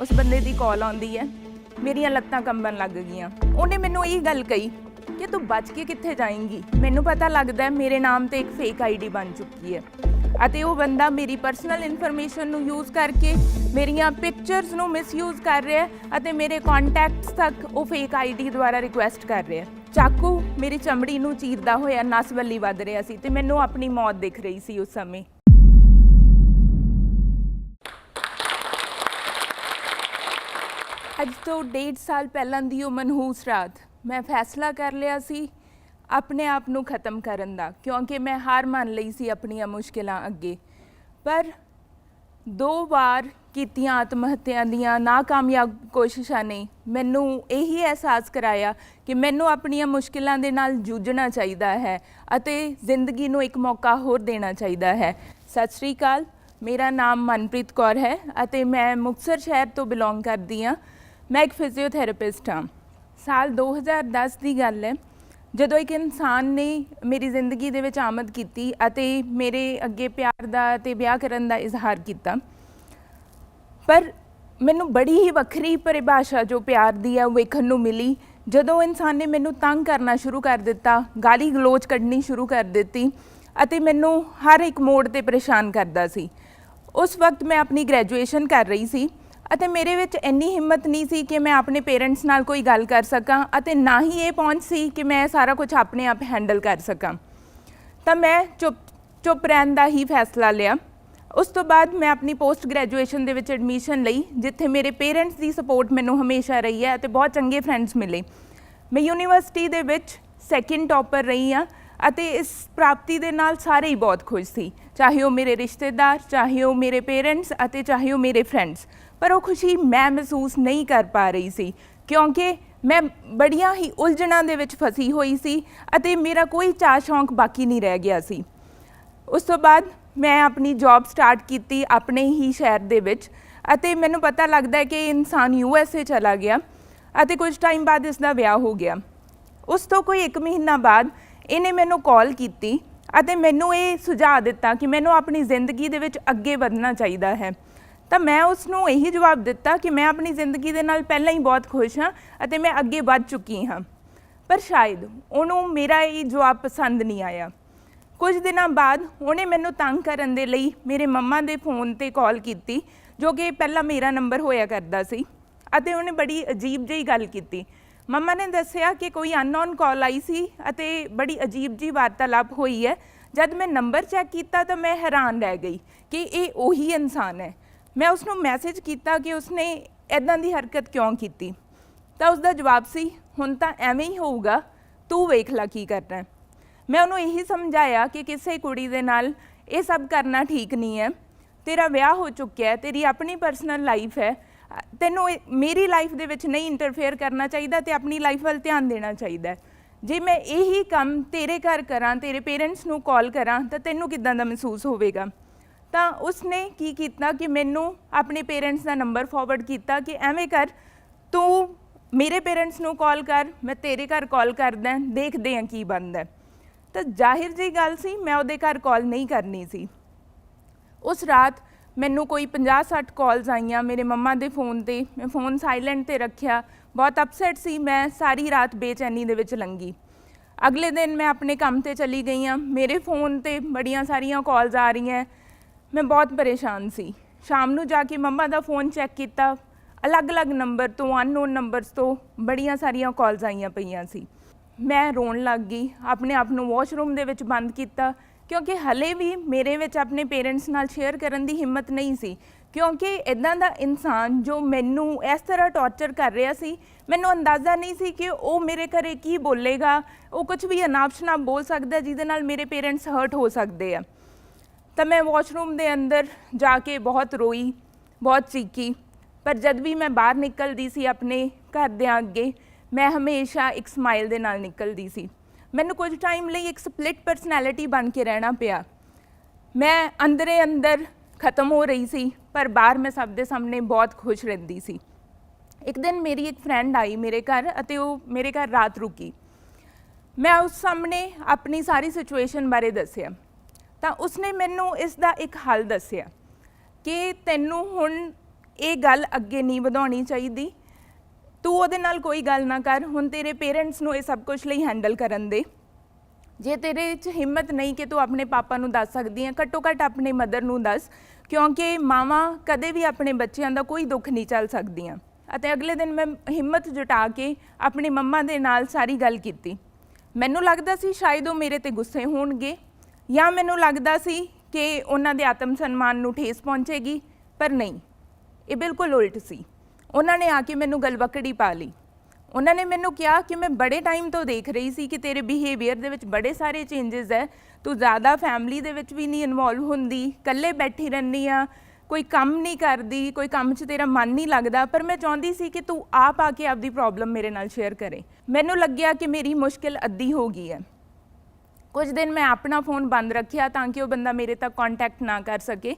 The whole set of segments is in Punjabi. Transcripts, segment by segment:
ਉਸ ਬੰਦੇ ਦੀ ਕਾਲ ਆਉਂਦੀ ਹੈ। ਮੇਰੀਆਂ ਲੱਤਾਂ ਕੰਬਣ ਲੱਗ ਗਈਆਂ। ਉਹਨੇ ਮੈਨੂੰ ਇਹ ਗੱਲ ਕਹੀ ਕਿ ਤੂੰ ਬਚ ਕੇ ਕਿੱਥੇ ਜਾਏਂਗੀ? ਮੈਨੂੰ ਪਤਾ ਲੱਗਦਾ ਹੈ ਮੇਰੇ ਨਾਮ ਤੇ ਇੱਕ ਫੇਕ ਆਈਡੀ ਬਣ ਚੁੱਕੀ ਹੈ। ਅਤੇ ਉਹ ਬੰਦਾ ਮੇਰੀ ਪਰਸਨਲ ਇਨਫੋਰਮੇਸ਼ਨ ਨੂੰ ਯੂਜ਼ ਕਰਕੇ ਮੇਰੀਆਂ ਪਿਕਚਰਸ ਨੂੰ ਮਿਸਯੂਜ਼ ਕਰ ਰਿਹਾ ਹੈ ਅਤੇ ਮੇਰੇ ਕੰਟੈਕਟਸ ਤੱਕ ਉਹ ਫੇਕ ਆਈਡੀ ਦੁਆਰਾ ਰਿਕੁਐਸਟ ਕਰ ਰਿਹਾ ਹੈ। ਚਾਕੂ ਮੇਰੀ ਚਮੜੀ ਨੂੰ ਚੀਰਦਾ ਹੋਇਆ ਨਸਵੱਲੀ ਵੱਧ ਰਿਹਾ ਸੀ ਤੇ ਮੈਨੂੰ ਆਪਣੀ ਮੌਤ ਦਿਖ ਰਹੀ ਸੀ ਉਸ ਸਮੇਂ। ਅੱਜ ਤੋਂ ਡੇਢ ਸਾਲ ਪਹਿਲਾਂ ਦੀ ਉਹ ਮਨਹੂਸ ਰਾਤ ਮੈਂ ਫੈਸਲਾ ਕਰ ਲਿਆ ਸੀ ਆਪਣੇ ਆਪ ਨੂੰ ਖਤਮ ਕਰਨ ਦਾ, ਕਿਉਂਕਿ ਮੈਂ ਹਾਰ ਮੰਨ ਲਈ ਸੀ ਆਪਣੀਆਂ ਮੁਸ਼ਕਿਲਾਂ ਅੱਗੇ। ਪਰ ਦੋ ਵਾਰ ਕੀਤੀਆਂ ਆਤਮ ਹੱਤਿਆ ਦੀਆਂ ਨਾਕਾਮਯਾਬ ਕੋਸ਼ਿਸ਼ਾਂ ਨੇ ਮੈਨੂੰ ਇਹੀ ਅਹਿਸਾਸ ਕਰਾਇਆ ਕਿ ਮੈਨੂੰ ਆਪਣੀਆਂ ਮੁਸ਼ਕਿਲਾਂ ਦੇ ਨਾਲ ਜੂਝਣਾ ਚਾਹੀਦਾ ਹੈ ਅਤੇ ਜ਼ਿੰਦਗੀ ਨੂੰ ਇੱਕ ਮੌਕਾ ਹੋਰ ਦੇਣਾ ਚਾਹੀਦਾ ਹੈ। ਸਤਿ ਸ਼੍ਰੀ ਅਕਾਲ, ਮੇਰਾ ਨਾਮ ਮਨਪ੍ਰੀਤ ਕੌਰ ਹੈ ਅਤੇ ਮੈਂ ਮੁਕਤਸਰ ਸ਼ਹਿਰ ਤੋਂ ਬਿਲੋਂਗ ਕਰਦੀ ਹਾਂ। ਮੈਂ ਇੱਕ ਫਿਜ਼ੀਓਥੈਰੇਪਿਸਟ ਹਾਂ। ਸਾਲ 2010 ਦੀ ਗੱਲ ਹੈ। ਜਦੋਂ ਇੱਕ ਇਨਸਾਨ ਨੇ ਮੇਰੀ ਜ਼ਿੰਦਗੀ ਦੇ ਵਿੱਚ ਆਮਦ ਕੀਤੀ ਅਤੇ ਮੇਰੇ ਅੱਗੇ ਪਿਆਰ ਦਾ ਤੇ ਵਿਆਹ ਕਰਨ ਦਾ ਇਜ਼ਹਾਰ ਕੀਤਾ। ਪਰ ਮੈਨੂੰ ਬੜੀ ਹੀ ਵੱਖਰੀ ਪਰਿਭਾਸ਼ਾ ਜੋ ਪਿਆਰ ਦੀ ਹੈ ਉਹ ਵੇਖਣ ਨੂੰ ਮਿਲੀ। ਜਦੋਂ ਇਨਸਾਨ ਨੇ ਮੈਨੂੰ ਤੰਗ ਕਰਨਾ ਸ਼ੁਰੂ ਕਰ ਦਿੱਤਾ, ਗਾਲੀ ਗਲੋਚ ਕੱਢਣੀ ਸ਼ੁਰੂ ਕਰ ਦਿੱਤੀ ਅਤੇ ਮੈਨੂੰ ਹਰ ਇੱਕ ਮੋੜ ਤੇ ਪਰੇਸ਼ਾਨ ਕਰਦਾ ਸੀ। ਉਸ ਵਕਤ ਮੈਂ ਆਪਣੀ ਗ੍ਰੈਜੂਏਸ਼ਨ ਕਰ ਰਹੀ ਸੀ। ਅਤੇ ਮੇਰੇ ਵਿੱਚ ਇੰਨੀ ਹਿੰਮਤ ਨਹੀਂ ਸੀ ਕਿ ਮੈਂ ਆਪਣੇ ਪੇਰੈਂਟਸ ਨਾਲ ਕੋਈ ਗੱਲ ਕਰ ਸਕਾਂ ਅਤੇ ਨਾ ਹੀ ਇਹ ਪਹੁੰਚ ਸੀ ਕਿ ਮੈਂ ਸਾਰਾ ਕੁਝ ਆਪਣੇ ਆਪ ਹੈਂਡਲ ਕਰ ਸਕਾਂ। ਤਾਂ ਮੈਂ ਚੁੱਪ ਚੁੱਪ ਰਹਿਣ ਦਾ ਹੀ ਫੈਸਲਾ ਲਿਆ। ਉਸ ਤੋਂ ਬਾਅਦ ਮੈਂ ਆਪਣੀ ਪੋਸਟ ਗ੍ਰੈਜੂਏਸ਼ਨ ਦੇ ਵਿੱਚ ਐਡਮਿਸ਼ਨ ਲਈ, ਜਿੱਥੇ ਮੇਰੇ ਪੇਰੈਂਟਸ ਦੀ ਸਪੋਰਟ ਮੈਨੂੰ ਹਮੇਸ਼ਾ ਰਹੀ ਹੈ ਅਤੇ ਬਹੁਤ ਚੰਗੇ ਫਰੈਂਡਸ ਮਿਲੇ। ਮੈਂ ਯੂਨੀਵਰਸਿਟੀ ਦੇ ਵਿੱਚ ਸੈਕਿੰਡ ਟੌਪਰ ਰਹੀ ਹਾਂ ਅਤੇ ਇਸ ਪ੍ਰਾਪਤੀ ਦੇ ਨਾਲ ਸਾਰੇ ਹੀ ਬਹੁਤ ਖੁਸ਼ ਸੀ। ਚਾਹੇ ਉਹ ਮੇਰੇ ਰਿਸ਼ਤੇਦਾਰ, ਚਾਹੇ ਉਹ ਮੇਰੇ ਪੇਰੈਂਟਸ ਅਤੇ ਚਾਹੇ ਉਹ ਮੇਰੇ ਫਰੈਂਡਸ। ਪਰ ਉਹ ਖੁਸ਼ੀ ਮੈਂ ਮਹਿਸੂਸ ਨਹੀਂ ਕਰ ਪਾ ਰਹੀ ਸੀ, ਕਿਉਂਕਿ ਮੈਂ ਬੜੀਆਂ ਹੀ ਉਲਝਣਾਂ ਦੇ ਵਿੱਚ ਫਸੀ ਹੋਈ ਸੀ ਅਤੇ ਮੇਰਾ ਕੋਈ ਚਾਅ ਸ਼ੌਂਕ ਬਾਕੀ ਨਹੀਂ ਰਹਿ ਗਿਆ ਸੀ। ਉਸ ਤੋਂ ਬਾਅਦ ਮੈਂ ਆਪਣੀ ਜੌਬ ਸਟਾਰਟ ਕੀਤੀ ਆਪਣੇ ਹੀ ਸ਼ਹਿਰ ਦੇ ਵਿੱਚ ਅਤੇ ਮੈਨੂੰ ਪਤਾ ਲੱਗਦਾ ਹੈ ਕਿ ਇਨਸਾਨ ਯੂ ਐਸ ਏ ਚਲਾ ਗਿਆ ਅਤੇ ਕੁਝ ਟਾਈਮ ਬਾਅਦ ਇਸ ਦਾ ਵਿਆਹ ਹੋ ਗਿਆ। ਉਸ ਤੋਂ ਕੋਈ 1 ਮਹੀਨਾ ਬਾਅਦ ਇਹਨੇ ਮੈਨੂੰ ਕਾਲ ਕੀਤੀ ਅਤੇ ਮੈਨੂੰ ਇਹ ਸੁਝਾਅ ਦਿੱਤਾ ਕਿ ਮੈਨੂੰ ਆਪਣੀ ਜ਼ਿੰਦਗੀ ਦੇ ਵਿੱਚ ਅੱਗੇ ਵਧਣਾ ਚਾਹੀਦਾ ਹੈ। ਤਾਂ ਮੈਂ ਉਸ ਨੂੰ ਇਹੀ ਜਵਾਬ ਦਿੱਤਾ ਕਿ ਮੈਂ ਆਪਣੀ ਜ਼ਿੰਦਗੀ ਦੇ ਨਾਲ ਪਹਿਲਾਂ ਹੀ ਬਹੁਤ ਖੁਸ਼ ਹਾਂ ਅਤੇ ਮੈਂ ਅੱਗੇ ਵੱਧ ਚੁੱਕੀ ਹਾਂ। ਪਰ ਸ਼ਾਇਦ ਉਹਨੂੰ ਮੇਰਾ ਇਹ ਜਵਾਬ ਪਸੰਦ ਨਹੀਂ ਆਇਆ। ਕੁਝ ਦਿਨਾਂ ਬਾਅਦ ਉਹਨੇ ਮੈਨੂੰ ਤੰਗ ਕਰਨ ਦੇ ਲਈ ਮੇਰੇ ਮੰਮਾ ਦੇ ਫੋਨ ਤੇ ਕਾਲ ਕੀਤੀ, ਜੋ ਕਿ ਪਹਿਲਾਂ ਮੇਰਾ ਨੰਬਰ ਹੋਇਆ ਕਰਦਾ ਸੀ ਅਤੇ ਉਹਨੇ ਬੜੀ ਅਜੀਬ ਜਿਹੀ ਗੱਲ ਕੀਤੀ। ਮੰਮਾ ਨੇ ਦੱਸਿਆ ਕਿ ਕੋਈ ਅਨਨੋਨ ਕਾਲ ਆਈ ਸੀ ਅਤੇ ਬੜੀ ਅਜੀਬ ਜਿਹੀ ਵਾਰਤਾਲਾਪ ਹੋਈ ਹੈ। ਜਦ ਮੈਂ ਨੰਬਰ ਚੈੱਕ ਕੀਤਾ ਤਾਂ ਮੈਂ ਹੈਰਾਨ ਰਹਿ ਗਈ ਕਿ ਇਹ ਉਹੀ ਇਨਸਾਨ ਹੈ। ਮੈਂ ਉਸ ਨੂੰ ਮੈਸੇਜ ਕੀਤਾ ਕਿ ਉਸਨੇ ਇਦਾਂ ਦੀ ਹਰਕਤ ਕਿਉਂ ਕੀਤੀ? ਤਾਂ ਉਸ ਦਾ ਜਵਾਬ ਸੀ, ਹੁਣ ਤਾਂ ਐਵੇਂ ਹੀ ਹੋਊਗਾ, ਤੂੰ ਵੇਖ ਲੈ ਕੀ ਕਰਨਾ ਮੈਂ ਉਹਨੂੰ ਇਹੀ ਸਮਝਾਇਆ ਕਿ ਕਿਸੇ ਕੁੜੀ ਦੇ ਨਾਲ ਇਹ ਸਭ ਕਰਨਾ ਠੀਕ ਨਹੀਂ ਹੈ। ਤੇਰਾ ਵਿਆਹ ਹੋ ਚੁੱਕਿਆ ਹੈ, ਤੇਰੀ ਆਪਣੀ ਪਰਸਨਲ ਲਾਈਫ ਹੈ ਤੈਨੂੰ ਮੇਰੀ ਲਾਈਫ ਦੇ ਵਿੱਚ ਨਹੀਂ ਇੰਟਰਫੇਅਰ ਕਰਨਾ ਚਾਹੀਦਾ ਤੇ ਆਪਣੀ ਲਾਈਫ ਵੱਲ ਧਿਆਨ ਦੇਣਾ ਚਾਹੀਦਾ ਜੇ ਮੈਂ ਇਹੀ ਕੰਮ ਤੇਰੇ ਘਰ ਕਰਾਂ, ਤੇਰੇ ਪੇਰੈਂਟਸ ਨੂੰ ਕਾਲ ਕਰਾਂ, ਤਾਂ ਤੈਨੂੰ ਕਿਦਾਂ ਦਾ ਮਹਿਸੂਸ ਹੋਵੇਗਾ? ਤਾਂ ਉਸਨੇ ਕੀ ਕੀਤਾ ਕਿ ਮੈਨੂੰ ਆਪਣੇ ਪੇਰੈਂਟਸ ਦਾ ਨੰਬਰ ਫਾਰਵਰਡ ਕੀਤਾ ਕਿ ਐਵੇਂ ਕਰ, ਤੂੰ ਮੇਰੇ ਪੇਰੈਂਟਸ ਨੂੰ ਕਾਲ ਕਰ, ਮੈਂ ਤੇਰੇ ਘਰ ਕਾਲ ਕਰਦਾ, ਦੇਖਦੇ ਹਾਂ ਕੀ ਬਣਦਾ ਤਾਂ ਜ਼ਾਹਿਰ ਜੀ ਗੱਲ ਸੀ, ਮੈਂ ਉਹਦੇ ਘਰ ਕਾਲ ਨਹੀਂ ਕਰਨੀ ਸੀ। ਉਸ ਰਾਤ ਮੈਨੂੰ ਕੋਈ 50-60 ਕਾਲਸ ਆਈਆਂ ਮੇਰੇ ਮੰਮਾ ਦੇ ਫੋਨ ਤੇ, ਮੈਂ ਫੋਨ ਸਾਇਲੈਂਟ ਤੇ ਰੱਖਿਆ। ਬਹੁਤ ਅਪਸੈਟ ਸੀ, ਮੈਂ ਸਾਰੀ ਰਾਤ ਬੇਚੈਨੀ ਦੇ ਵਿੱਚ ਲੰਗੀ। ਅਗਲੇ ਦਿਨ ਮੈਂ ਆਪਣੇ ਕੰਮ ਤੇ ਚਲੀ ਗਈ ਹਾਂ। ਮੇਰੇ ਫੋਨ ਤੇ ਬੜੀਆਂ ਸਾਰੀਆਂ ਕਾਲਸ ਆ ਰਹੀਆਂ। ਮੈਂ ਬਹੁਤ ਪਰੇਸ਼ਾਨ ਸੀ। ਸ਼ਾਮ ਨੂੰ ਜਾ ਕੇ ਮੰਮਾ ਦਾ ਫੋਨ ਚੈੱਕ ਕੀਤਾ। ਅਲੱਗ-ਅਲੱਗ ਨੰਬਰ ਤੋਂ ਅਨਨੋਨ ਨੰਬਰਸ ਤੋਂ ਬੜੀਆਂ ਸਾਰੀਆਂ ਕਾਲਸ ਆਈਆਂ ਪਈਆਂ ਸੀ। ਮੈਂ ਰੋਣ ਲੱਗ ਗਈ। ਆਪਣੇ ਆਪ ਨੂੰ ਵਾਸ਼ਰੂਮ ਦੇ ਵਿੱਚ ਬੰਦ ਕੀਤਾ। ਕਿਉਂਕਿ ਹਲੇ ਵੀ ਮੇਰੇ ਵਿੱਚ ਆਪਣੇ ਪੇਰੈਂਟਸ ਨਾਲ ਸ਼ੇਅਰ ਕਰਨ ਦੀ ਹਿੰਮਤ ਨਹੀਂ ਸੀ। ਕਿਉਂਕਿ ਇਦਾਂ ਦਾ ਇਨਸਾਨ ਜੋ ਮੈਨੂੰ ਇਸ ਤਰ੍ਹਾਂ ਟੌਰਚਰ ਕਰ ਰਿਹਾ ਸੀ, ਮੈਨੂੰ ਅੰਦਾਜ਼ਾ ਨਹੀਂ ਸੀ ਕਿ ਉਹ ਮੇਰੇ ਘਰੇ ਕੀ ਬੋਲੇਗਾ। ਉਹ ਕੁਝ ਵੀ ਅਨਾਪਸ਼ਨਾਪ ਬੋਲ ਸਕਦਾ ਜਿਹਦੇ ਨਾਲ ਮੇਰੇ ਪੇਰੈਂਟਸ ਹਰਟ ਹੋ ਸਕਦੇ ਆ। ਤਾਂ ਮੈਂ ਵਾਸ਼ਰੂਮ ਦੇ ਅੰਦਰ ਜਾ ਕੇ ਬਹੁਤ ਰੋਈ, ਬਹੁਤ ਚੀਕੀ ਪਰ ਜਦ ਵੀ ਮੈਂ ਬਾਹਰ ਨਿਕਲਦੀ ਸੀ ਆਪਣੇ ਘਰਦਿਆਂ ਅੱਗੇ, ਮੈਂ ਹਮੇਸ਼ਾ ਇੱਕ ਸਮਾਈਲ ਦੇ ਨਾਲ ਨਿਕਲਦੀ ਸੀ। ਮੈਨੂੰ ਕੁਝ ਟਾਈਮ ਲਈ ਇੱਕ ਸਪਲਿਟ ਪਰਸਨੈਲਿਟੀ ਬਣ ਕੇ ਰਹਿਣਾ ਪਿਆ। ਮੈਂ ਅੰਦਰੇ ਅੰਦਰ ਖਤਮ ਹੋ ਰਹੀ ਸੀ, ਪਰ ਬਾਹਰ ਮੈਂ ਸਭ ਦੇ ਸਾਹਮਣੇ ਬਹੁਤ ਖੁਸ਼ ਰਹਿੰਦੀ ਸੀ। ਇੱਕ ਦਿਨ ਮੇਰੀ ਇੱਕ ਫਰੈਂਡ ਆਈ ਮੇਰੇ ਘਰ ਅਤੇ ਉਹ ਮੇਰੇ ਘਰ ਰਾਤ ਰੁਕੀ। ਮੈਂ ਉਸ ਸਾਹਮਣੇ ਆਪਣੀ ਸਾਰੀ ਸਿਚੁਏਸ਼ਨ ਬਾਰੇ ਦੱਸਿਆ। ਤਾਂ ਉਸਨੇ ਮੈਨੂੰ ਇਸ ਦਾ ਇੱਕ ਹੱਲ ਦੱਸਿਆ ਕਿ ਤੈਨੂੰ ਹੁਣ ਇਹ ਗੱਲ ਅੱਗੇ ਨਹੀਂ ਵਧਾਉਣੀ ਚਾਹੀਦੀ ਤੂੰ ਉਹਦੇ ਨਾਲ ਕੋਈ ਗੱਲ ਨਾ ਕਰ, ਹੁਣ ਤੇਰੇ ਪੇਰੈਂਟਸ ਨੂੰ ਇਹ ਸਭ ਕੁਝ ਲਈ ਹੈਂਡਲ ਕਰਨ ਦੇ। ਜੇ ਤੇਰੇ 'ਚ ਹਿੰਮਤ ਨਹੀਂ ਕਿ ਤੂੰ ਆਪਣੇ ਪਾਪਾ ਨੂੰ ਦੱਸ ਸਕਦੀ ਹੈ ਘੱਟੋ ਘੱਟ ਆਪਣੇ ਮਦਰ ਨੂੰ ਦੱਸ, ਕਿਉਂਕਿ ਮਾਵਾਂ ਕਦੇ ਵੀ ਆਪਣੇ ਬੱਚਿਆਂ ਦਾ ਕੋਈ ਦੁੱਖ ਨਹੀਂ ਚੱਲ ਸਕਦੀਆਂ। ਅਤੇ ਅਗਲੇ ਦਿਨ ਮੈਂ ਹਿੰਮਤ ਜੁਟਾ ਕੇ ਆਪਣੀ ਮੰਮਾ ਦੇ ਨਾਲ ਸਾਰੀ ਗੱਲ ਕੀਤੀ। ਮੈਨੂੰ ਲੱਗਦਾ ਸੀ ਸ਼ਾਇਦ ਉਹ ਮੇਰੇ ਤੇ ਗੁੱਸੇ ਹੋਣਗੇ, ਜਾਂ ਮੈਨੂੰ ਲੱਗਦਾ ਸੀ ਕਿ ਉਹਨਾਂ ਦੇ ਆਤਮ ਸਨਮਾਨ ਨੂੰ ਠੇਸ ਪਹੁੰਚੇਗੀ, ਪਰ ਨਹੀਂ, ਇਹ ਬਿਲਕੁਲ ਉਲਟ ਸੀ। ਉਹਨਾਂ ਨੇ ਆ ਕੇ ਮੈਨੂੰ ਗਲਵਕੜੀ ਪਾ ਲਈ। ਉਹਨਾਂ ਨੇ ਮੈਨੂੰ ਕਿਹਾ ਕਿ ਮੈਂ ਬੜੇ ਟਾਈਮ ਤੋਂ ਦੇਖ ਰਹੀ ਸੀ ਕਿ ਤੇਰੇ ਬਿਹੇਵੀਅਰ ਦੇ ਵਿੱਚ ਬੜੇ ਸਾਰੇ ਚੇਂਜਸ ਹੈ ਤੂੰ ਜ਼ਿਆਦਾ ਫੈਮਿਲੀ ਦੇ ਵਿੱਚ ਵੀ ਨਹੀਂ ਇਨਵੋਲਵ ਹੁੰਦੀ, ਇਕੱਲੇ ਬੈਠੀ ਰਹਿੰਦੀ ਆ, ਕੋਈ ਕੰਮ ਨਹੀਂ ਕਰਦੀ, ਕੋਈ ਕੰਮ 'ਚ ਤੇਰਾ ਮਨ ਨਹੀਂ ਲੱਗਦਾ। ਪਰ ਮੈਂ ਚਾਹੁੰਦੀ ਸੀ ਕਿ ਤੂੰ ਆਪ ਆ ਕੇ ਆਪਦੀ ਪ੍ਰੋਬਲਮ ਮੇਰੇ ਨਾਲ ਸ਼ੇਅਰ ਕਰੇ। ਮੈਨੂੰ ਲੱਗਿਆ ਕਿ ਮੇਰੀ ਮੁਸ਼ਕਿਲ ਅੱਧੀ ਹੋ ਗਈ ਹੈ ਕੁਝ ਦਿਨ ਮੈਂ ਆਪਣਾ ਫੋਨ ਬੰਦ ਰੱਖਿਆ ਤਾਂ ਕਿ ਉਹ ਬੰਦਾ ਮੇਰੇ ਤੱਕ ਕੰਟੈਕਟ ਨਾ ਕਰ ਸਕੇ।